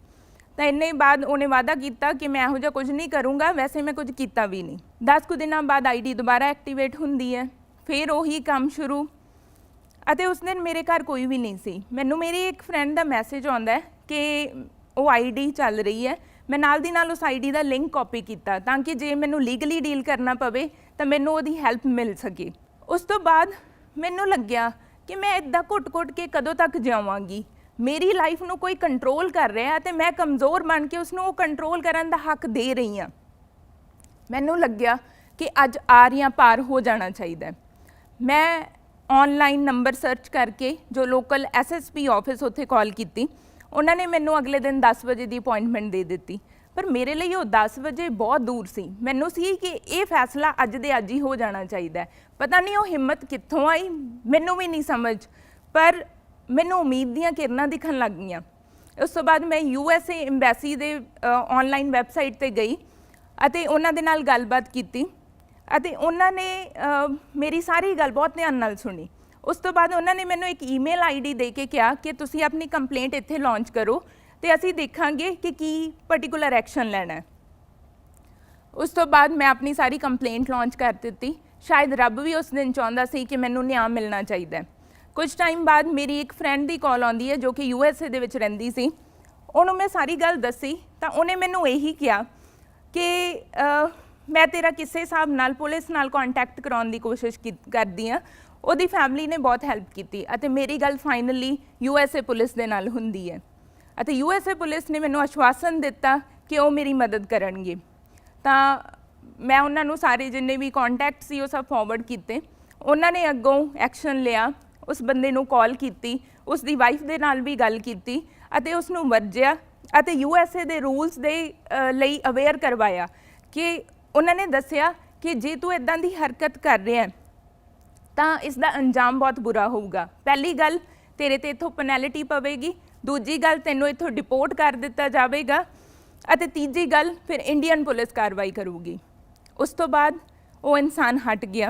ਤਾਂ ਇੰਨੇ ਬਾਅਦ ਉਹਨੇ ਵਾਅਦਾ ਕੀਤਾ ਕਿ ਮੈਂ ਇਹੋ ਜਿਹਾ ਕੁਝ ਨਹੀਂ ਕਰੂੰਗਾ, ਵੈਸੇ ਮੈਂ ਕੁਝ ਕੀਤਾ ਵੀ ਨਹੀਂ। 10 ਕੁ ਦਿਨਾਂ ਬਾਅਦ ਆਈਡੀ ਦੁਬਾਰਾ ਐਕਟੀਵੇਟ ਹੁੰਦੀ ਹੈ, ਫਿਰ ਉਹੀ ਕੰਮ ਸ਼ੁਰੂ। ਅਤੇ ਉਸ ਦਿਨ ਮੇਰੇ ਘਰ ਕੋਈ ਵੀ ਨਹੀਂ ਸੀ। ਮੈਨੂੰ ਮੇਰੀ ਇੱਕ ਫਰੈਂਡ ਦਾ ਮੈਸੇਜ ਆਉਂਦਾ ਕਿ ਉਹ ਆਈਡੀ ਚੱਲ ਰਹੀ ਹੈ ਮੈਂ ਨਾਲ ਦੀ ਨਾਲ ਉਸ ਆਈਡੀ ਦਾ ਲਿੰਕ ਕਾਪੀ ਕੀਤਾ ਤਾਂ ਕਿ ਜੇ ਮੈਨੂੰ ਲੀਗਲੀ ਡੀਲ ਕਰਨਾ ਪਵੇ ਤਾਂ ਮੈਨੂੰ ਉਹਦੀ ਹੈਲਪ ਮਿਲ ਸਕੇ। ਉਸ ਤੋਂ ਬਾਅਦ ਮੈਨੂੰ ਲੱਗਿਆ ਕਿ ਮੈਂ ਇਦਾਂ ਘੁੱਟ-ਘੁੱਟ ਕੇ ਕਦੋਂ ਤੱਕ ਜਾਵਾਂਗੀ। ਮੇਰੀ ਲਾਈਫ ਨੂੰ ਕੋਈ ਕੰਟਰੋਲ ਕਰ ਰਿਹਾ ਹੈ ਤੇ ਮੈਂ ਕਮਜ਼ੋਰ ਬਣ ਕੇ ਉਸ ਨੂੰ ਉਹ ਕੰਟਰੋਲ ਕਰਨ ਦਾ ਹੱਕ ਦੇ ਰਹੀ ਹਾਂ। ਮੈਨੂੰ ਲੱਗਿਆ ਕਿ ਅੱਜ ਆਰੀਆਂ ਪਾਰ ਹੋ ਜਾਣਾ ਚਾਹੀਦਾ ਮੈਂ ਆਨਲਾਈਨ ਨੰਬਰ ਸਰਚ ਕਰਕੇ ਜੋ ਲੋਕਲ ਐਸਐਸਪੀ ਆਫਿਸ ਉੱਥੇ ਕਾਲ ਕੀਤੀ ਉਹਨਾਂ ਨੇ ਮੈਨੂੰ ਅਗਲੇ ਦਿਨ 10 ਵਜੇ ਦੀ ਅਪਾਇੰਟਮੈਂਟ ਦੇ ਦਿੱਤੀ। ਪਰ ਮੇਰੇ ਲਈ ਉਹ 10 ਵਜੇ ਬਹੁਤ ਦੂਰ ਸੀ। ਮੈਨੂੰ ਸੀ ਕਿ ਇਹ ਫੈਸਲਾ ਅੱਜ ਦੇ ਅੱਜ ਹੀ ਹੋ ਜਾਣਾ ਚਾਹੀਦਾ ਹੈ। ਪਤਾ ਨਹੀਂ ਉਹ ਹਿੰਮਤ ਕਿੱਥੋਂ ਆਈ, ਮੈਨੂੰ ਵੀ ਨਹੀਂ ਸਮਝ। ਪਰ ਮੈਨੂੰ ਉਮੀਦ ਦੀਆਂ ਕਿਰਨਾਂ ਦਿਖਣ ਲੱਗ ਗਈਆਂ। ਉਸ ਤੋਂ ਬਾਅਦ ਮੈਂ ਯੂ ਐੱਸ ਏ ਐਮਬੈਸੀ ਦੇ ਆਨਲਾਈਨ ਵੈਬਸਾਈਟ ਤੇ ਗਈ ਅਤੇ ਉਹਨਾਂ ਦੇ ਨਾਲ ਗੱਲਬਾਤ ਕੀਤੀ ਅਤੇ ਉਹਨਾਂ ਨੇ ਮੇਰੀ ਸਾਰੀ ਗੱਲ ਬਹੁਤ ਧਿਆਨ ਨਾਲ ਸੁਣੀ। ਉਸ ਤੋਂ ਬਾਅਦ ਉਹਨਾਂ ਨੇ ਮੈਨੂੰ ਇੱਕ ਈਮੇਲ ਆਈਡੀ ਦੇ ਕੇ ਕਿਹਾ ਕਿ ਤੁਸੀਂ ਆਪਣੀ ਕੰਪਲੇਂਟ ਇੱਥੇ ਲਾਂਚ ਕਰੋ ਤੇ ਅਸੀਂ ਦੇਖਾਂਗੇ ਕਿ ਕੀ ਪਾਰਟਿਕੂਲਰ ਐਕਸ਼ਨ ਲੈਣਾ ਹੈ। ਉਸ ਤੋਂ ਬਾਅਦ ਮੈਂ ਆਪਣੀ ਸਾਰੀ ਕੰਪਲੇਂਟ ਲਾਂਚ ਕਰ ਦਿੱਤੀ। ਸ਼ਾਇਦ ਰੱਬ ਵੀ ਉਸ ਦਿਨ ਚਾਹੁੰਦਾ ਸੀ ਕਿ ਮੈਨੂੰ ਨਿਆਂ ਮਿਲਣਾ ਚਾਹੀਦਾ ਹੈ। ਕੁਝ ਟਾਈਮ ਬਾਅਦ ਮੇਰੀ ਇੱਕ ਫਰੈਂਡ ਦੀ ਕਾਲ ਆਉਂਦੀ ਹੈ ਜੋ ਕਿ ਯੂ ਐਸ ਏ ਦੇ ਵਿੱਚ ਰਹਿੰਦੀ ਸੀ। ਉਹਨੂੰ ਮੈਂ ਸਾਰੀ ਗੱਲ ਦੱਸੀ ਤਾਂ ਉਹਨੇ ਮੈਨੂੰ ਇਹੀ ਕਿਹਾ ਕਿ ਮੈਂ ਤੇਰਾ ਕਿਸੇ ਹਿਸਾਬ ਨਾਲ ਪੁਲਿਸ ਨਾਲ ਕੰਟੈਕਟ ਕਰਾਉਣ ਦੀ ਕੋਸ਼ਿਸ਼ ਕੀ- ਕਰਦੀ ਆ ਉਹਦੀ ਫੈਮਿਲੀ ਨੇ ਬਹੁਤ ਹੈਲਪ ਕੀਤੀ ਅਤੇ ਮੇਰੀ ਗੱਲ finally U S A police ਦੇ ਨਾਲ ਹੁੰਦੀ ਹੈ। ਅਤੇ ਯੂ ਐਸ ਏ ਪੁਲਿਸ ਨੇ ਮੈਨੂੰ ਆਸ਼ਵਾਸਨ ਦਿੱਤਾ ਕਿ ਉਹ ਮੇਰੀ ਮਦਦ ਕਰਨਗੇ। ਤਾਂ ਮੈਂ ਉਹਨਾਂ ਨੂੰ ਸਾਰੇ ਜਿੰਨੇ ਵੀ ਕੰਟੈਕਟ ਸੀ ਉਹ ਸਭ ਫਾਰਵਰਡ ਕੀਤੇ। ਉਹਨਾਂ ਨੇ ਅੱਗੋਂ ਐਕਸ਼ਨ ਲਿਆ, ਉਸ ਬੰਦੇ ਨੂੰ ਕਾਲ ਕੀਤੀ ਉਸ ਦੀ ਵਾਈਫ ਦੇ ਨਾਲ ਵੀ ਗੱਲ ਕੀਤੀ ਅਤੇ ਉਸ ਨੂੰ ਵਰਜਿਆ ਅਤੇ ਯੂ ਐਸ ਏ ਦੇ ਰੂਲਸ ਦੇ ਲਈ ਅਵੇਅਰ ਕਰਵਾਇਆ ਕਿ ਉਹਨਾਂ ਨੇ ਦੱਸਿਆ ਕਿ ਜੇ ਤੂੰ ਇਦਾਂ ਦੀ ਹਰਕਤ ਕਰ ਰਿਹਾ ਹੈ ਤਾਂ ਇਸ ਦਾ ਅੰਜਾਮ ਬਹੁਤ ਬੁਰਾ ਹੋਊਗਾ। ਪਹਿਲੀ ਗੱਲ, ਤੇਰੇ ਤੇ ਇਥੋਂ ਪੈਨੈਲਿਟੀ ਪਵੇਗੀ। ਦੂਜੀ ਗੱਲ, ਤੈਨੂੰ ਇਥੋਂ ਡਿਪੋਰਟ ਕਰ ਦਿੱਤਾ ਜਾਵੇਗਾ। ਅਤੇ ਤੀਜੀ ਗੱਲ, ਫਿਰ ਇੰਡੀਅਨ ਪੁਲਿਸ ਕਾਰਵਾਈ ਕਰੂਗੀ। ਉਸ ਤੋਂ ਬਾਅਦ ਉਹ ਇਨਸਾਨ ਹਟ ਗਿਆ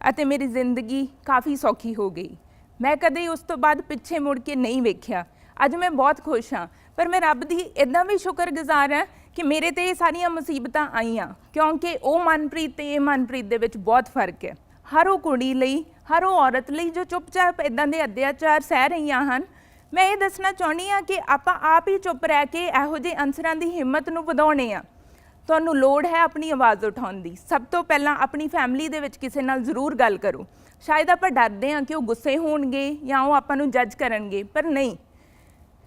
ਅਤੇ ਮੇਰੀ ਜ਼ਿੰਦਗੀ ਕਾਫੀ ਸੌਖੀ ਹੋ ਗਈ। ਮੈਂ ਕਦੇ ਉਸ ਤੋਂ ਬਾਅਦ ਪਿੱਛੇ ਮੁੜ ਕੇ ਨਹੀਂ ਵੇਖਿਆ। ਅੱਜ ਮੈਂ ਬਹੁਤ ਖੁਸ਼ ਹਾਂ, ਪਰ ਮੈਂ ਰੱਬ ਦੀ ਇਦਾਂ ਵੀ ਸ਼ੁਕਰਗੁਜ਼ਾਰ ਹਾਂ ਕਿ ਮੇਰੇ ਤੇ ਇਹ ਸਾਰੀਆਂ ਮੁਸੀਬਤਾਂ ਆਈਆਂ, ਕਿਉਂਕਿ ਉਹ ਮਨਪ੍ਰੀਤ ਤੇ ਇਹ ਮਨਪ੍ਰੀਤ ਦੇ ਵਿੱਚ ਬਹੁਤ ਫ਼ਰਕ ਹੈ। ਹਰ ਉਹ ਕੁੜੀ ਲਈ, ਹਰ ਉਹ ਔਰਤ ਲਈ ਜੋ ਚੁੱਪਚਾਪ ਇਦਾਂ ਦੇ ਅਤਿਆਚਾਰ ਸਹਿ ਰਹੀਆਂ ਹਨ। ਮੈਂ ਇਹ ਦੱਸਣਾ ਚਾਹੁੰਦੀ ਹਾਂ ਕਿ ਆਪਾਂ ਆਪ ਹੀ ਚੁੱਪ ਰਹਿ ਕੇ ਇਹੋ ਜਿਹੇ ਅਨਸਰਾਂ ਦੀ ਹਿੰਮਤ ਨੂੰ ਵਧਾਉਣੇ ਆ। ਤੁਹਾਨੂੰ ਲੋੜ ਹੈ ਆਪਣੀ ਆਵਾਜ਼ ਉਠਾਉਣ ਦੀ। ਸਭ ਤੋਂ ਪਹਿਲਾਂ ਆਪਣੀ ਫੈਮਿਲੀ ਦੇ ਵਿੱਚ ਕਿਸੇ ਨਾਲ ਜ਼ਰੂਰ ਗੱਲ ਕਰੋ। ਸ਼ਾਇਦ ਆਪਾਂ ਡਰਦੇ ਹਾਂ ਕਿ ਉਹ ਗੁੱਸੇ ਹੋਣਗੇ ਜਾਂ ਉਹ ਆਪਾਂ ਨੂੰ ਜੱਜ ਕਰਨਗੇ, ਪਰ ਨਹੀਂ।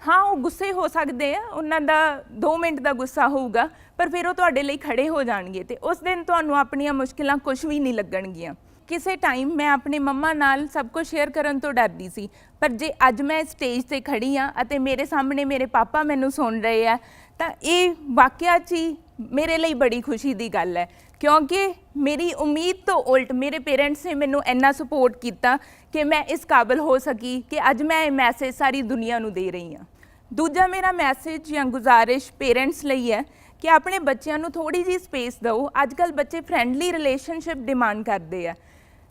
ਹਾਂ, ਉਹ ਗੁੱਸੇ ਹੋ ਸਕਦੇ ਆ, ਉਹਨਾਂ ਦਾ 2 ਮਿੰਟ ਦਾ ਗੁੱਸਾ ਹੋਊਗਾ, ਪਰ ਫਿਰ ਉਹ ਤੁਹਾਡੇ ਲਈ ਖੜੇ ਹੋ ਜਾਣਗੇ ਤੇ ਉਸ ਦਿਨ ਤੁਹਾਨੂੰ ਆਪਣੀਆਂ ਮੁਸ਼ਕਿਲਾਂ ਕੁਝ ਵੀ ਨਹੀਂ ਲੱਗਣਗੀਆਂ। ਕਿਸੇ ਟਾਈਮ ਮੈਂ ਆਪਣੇ ਮੰਮਾ ਨਾਲ ਸਭ ਕੁਝ ਸ਼ੇਅਰ ਕਰਨ ਤੋਂ ਡਰਦੀ ਸੀ। ਪਰ ਜੇ ਅੱਜ ਮੈਂ ਸਟੇਜ ਤੇ ਖੜੀ ਆ ਅਤੇ ਮੇਰੇ ਸਾਹਮਣੇ ਮੇਰੇ ਪਾਪਾ ਮੈਨੂੰ ਸੁਣ ਰਹੇ ਆ, ਤਾਂ ਇਹ ਵਾਕਿਆ 'ਚ ਹੀ ਮੇਰੇ ਲਈ ਬੜੀ ਖੁਸ਼ੀ ਦੀ ਗੱਲ ਹੈ। ਕਿਉਂਕਿ ਮੇਰੀ ਉਮੀਦ ਤੋਂ ਉਲਟ ਮੇਰੇ ਪੇਰੈਂਟਸ ਨੇ ਮੈਨੂੰ ਇੰਨਾ ਸਪੋਰਟ ਕੀਤਾ ਕਿ ਮੈਂ ਇਸ ਕਾਬਲ ਹੋ ਸਕੀ ਕਿ ਅੱਜ ਮੈਂ ਇਹ ਮੈਸੇਜ ਸਾਰੀ ਦੁਨੀਆ ਨੂੰ ਦੇ ਰਹੀ ਹਾਂ। ਦੂਜਾ ਮੇਰਾ ਮੈਸੇਜ ਜਾਂ ਗੁਜ਼ਾਰਿਸ਼ ਪੇਰੈਂਟਸ ਲਈ ਹੈ ਕਿ ਆਪਣੇ ਬੱਚਿਆਂ ਨੂੰ ਥੋੜੀ ਜਿਹੀ ਸਪੇਸ ਦਿਓ। ਅੱਜਕੱਲ ਬੱਚੇ ਫ੍ਰੈਂਡਲੀ ਰਿਲੇਸ਼ਨਸ਼ਿਪ ਡਿਮਾਂਡ ਕਰਦੇ ਆ।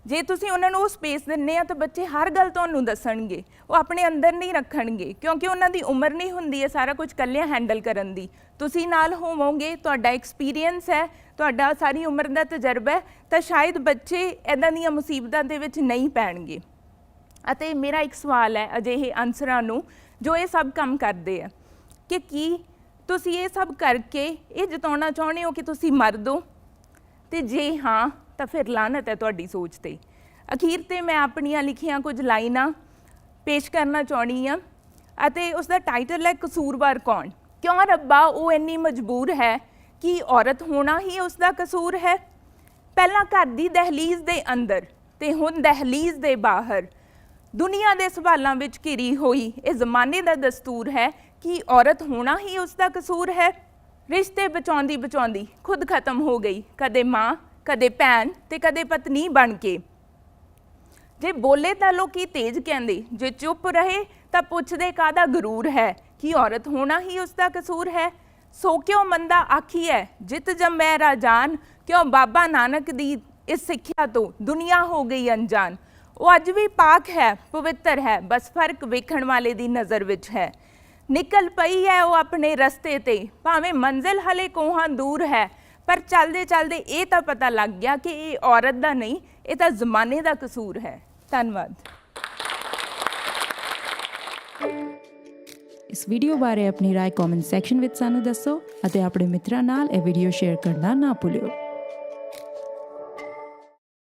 ਜੇ ਤੁਸੀਂ ਉਹਨਾਂ ਨੂੰ ਉਹ ਸਪੇਸ ਦਿੰਨੇ ਆ ਤਾਂ ਬੱਚੇ ਹਰ ਗੱਲ ਤੁਹਾਨੂੰ ਦੱਸਣਗੇ। ਉਹ ਆਪਣੇ ਅੰਦਰ ਨਹੀਂ ਰੱਖਣਗੇ, ਕਿਉਂਕਿ ਉਹਨਾਂ ਦੀ ਉਮਰ ਨਹੀਂ ਹੁੰਦੀ ਹੈ ਸਾਰਾ ਕੁਝ ਇਕੱਲਿਆਂ ਹੈਂਡਲ ਕਰਨ ਦੀ। ਤੁਸੀਂ ਨਾਲ ਹੋਵੋਗੇ, ਤੁਹਾਡਾ ਐਕਸਪੀਰੀਅੰਸ ਹੈ, ਤੁਹਾਡਾ ਸਾਰੀ ਉਮਰ ਦਾ ਤਜਰਬਾ ਹੈ, ਤਾਂ ਸ਼ਾਇਦ ਬੱਚੇ ਇਦਾਂ ਦੀਆਂ ਮੁਸੀਬਤਾਂ ਦੇ ਵਿੱਚ ਨਹੀਂ ਪੈਣਗੇ। ਅਤੇ ਮੇਰਾ ਇੱਕ ਸਵਾਲ ਹੈ ਅਜਿਹੇ ਅਨਸਰਾਂ ਨੂੰ, ਜੋ ਇਹ ਸਭ ਕੰਮ ਕਰਦੇ ਆ, ਕਿ ਕੀ ਤੁਸੀਂ ਇਹ ਸਭ ਕਰਕੇ ਇਹ ਜਤਾਉਣਾ ਚਾਹੁੰਦੇ ਹੋ ਕਿ ਤੁਸੀਂ ਮਰਦ ਹੋ ਤੇ ਜੇ ਹਾਂ ਤਾਂ ਫਿਰ ਲਾਨਤ ਹੈ ਤੁਹਾਡੀ ਸੋਚ ਤੇ। ਅਖੀਰ ਤੇ ਮੈਂ ਆਪਣੀਆਂ ਲਿਖੀਆਂ ਕੁਝ ਲਾਈਨਾਂ ਪੇਸ਼ ਕਰਨਾ ਚਾਹੁੰਦੀ ਆ ਅਤੇ ਉਸ ਦਾ ਟਾਈਟਲ ਹੈ ਕਸੂਰਵਾਰ ਕੌਣ? ਕਿਉਂ ਰੱਬਾ, ਉਹ ਇੰਨੀ ਮਜਬੂਰ ਹੈ ਕਿ ਔਰਤ ਹੋਣਾ ਹੀ ਉਸ ਦਾ ਕਸੂਰ ਹੈ? ਪਹਿਲਾਂ ਘਰ ਦੀ ਦਹਲੀਜ਼ ਦੇ ਅੰਦਰ ਤੇ ਹੁਣ ਦਹਲੀਜ਼ ਦੇ ਬਾਹਰ। ਦੁਨੀਆ ਦੇ ਸਵਾਲਾਂ ਵਿੱਚ ਘਿਰੀ ਹੋਈ ਇਹ ਜ਼ਮਾਨੇ ਦਾ ਦਸਤੂਰ ਹੈ ਕਿ ਔਰਤ ਹੋਣਾ ਹੀ ਉਸ ਦਾ ਕਸੂਰ ਹੈ। ਰਿਸ਼ਤੇ ਬਚਾਉਂਦੀ ਬਚਾਉਂਦੀ ਖੁਦ ਖਤਮ ਹੋ ਗਈ। ਕਦੇ ਮਾਂ ਕਦੇ ਭੈਣ ਤੇ ਕਦੇ ਪਤਨੀ ਬਣ ਕੇ। ਜੇ ਬੋਲੇ ਤਾਂ ਲੋਕੀ ਤੇਜ ਕਹਿੰਦੇ, ਜੇ ਚੁੱਪ ਰਹੇ ਤਾਂ ਪੁੱਛਦੇ ਕਾਦਾ ਗਰੂਰ ਹੈ, ਕੀ ਔਰਤ ਹੋਣਾ ਹੀ ਉਸ ਦਾ ਕਸੂਰ ਹੈ। ਸੋ ਕਿਉ ਮੰਦਾ ਆਖੀ ਹੈ ਜਿਤ ਜੰਮੈ ਰਾਜਾਨ, ਕਿਉਂ ਬਾਬਾ ਨਾਨਕ ਦੀ ਇਸ ਸਿੱਖਿਆ ਤੋਂ ਦੁਨੀਆ ਹੋ ਗਈ ਅਣਜਾਣ। ਉਹ ਅੱਜ ਵੀ ਪਾਕ ਹੈ, ਪਵਿੱਤਰ ਹੈ, ਬਸ ਫ਼ਰਕ ਵੇਖਣ ਵਾਲੇ ਦੀ ਨਜ਼ਰ ਵਿੱਚ ਹੈ। ਨਿਕਲ ਪਈ ਹੈ ਉਹ ਆਪਣੇ ਰਸਤੇ ਤੇ, ਭਾਵੇਂ ਮੰਜ਼ਿਲ ਹਲੇ ਕੋਹਾਂ ਦੂਰ ਹੈ ਪਰ ਚੱਲਦੇ ਚੱਲਦੇ ਇਹ ਤਾਂ ਪਤਾ ਲੱਗ ਗਿਆ ਕਿ ਇਹ ਔਰਤ ਦਾ ਨਹੀਂ ਇਹ ਤਾਂ ਜ਼ਮਾਨੇ ਦਾ ਕਸੂਰ ਹੈ ਧੰਨਵਾਦ ਇਸ ਵੀਡੀਓ ਬਾਰੇ ਆਪਣੀ رائے ਕਮੈਂਟ ਸੈਕਸ਼ਨ ਵਿੱਚ ਸਾਨੂੰ ਦੱਸੋ ਅਤੇ ਆਪਣੇ ਮਿੱਤਰਾਂ ਨਾਲ ਇਹ ਵੀਡੀਓ ਸ਼ੇਅਰ ਕਰਨਾ ਨਾ ਭੁੱਲਿਓ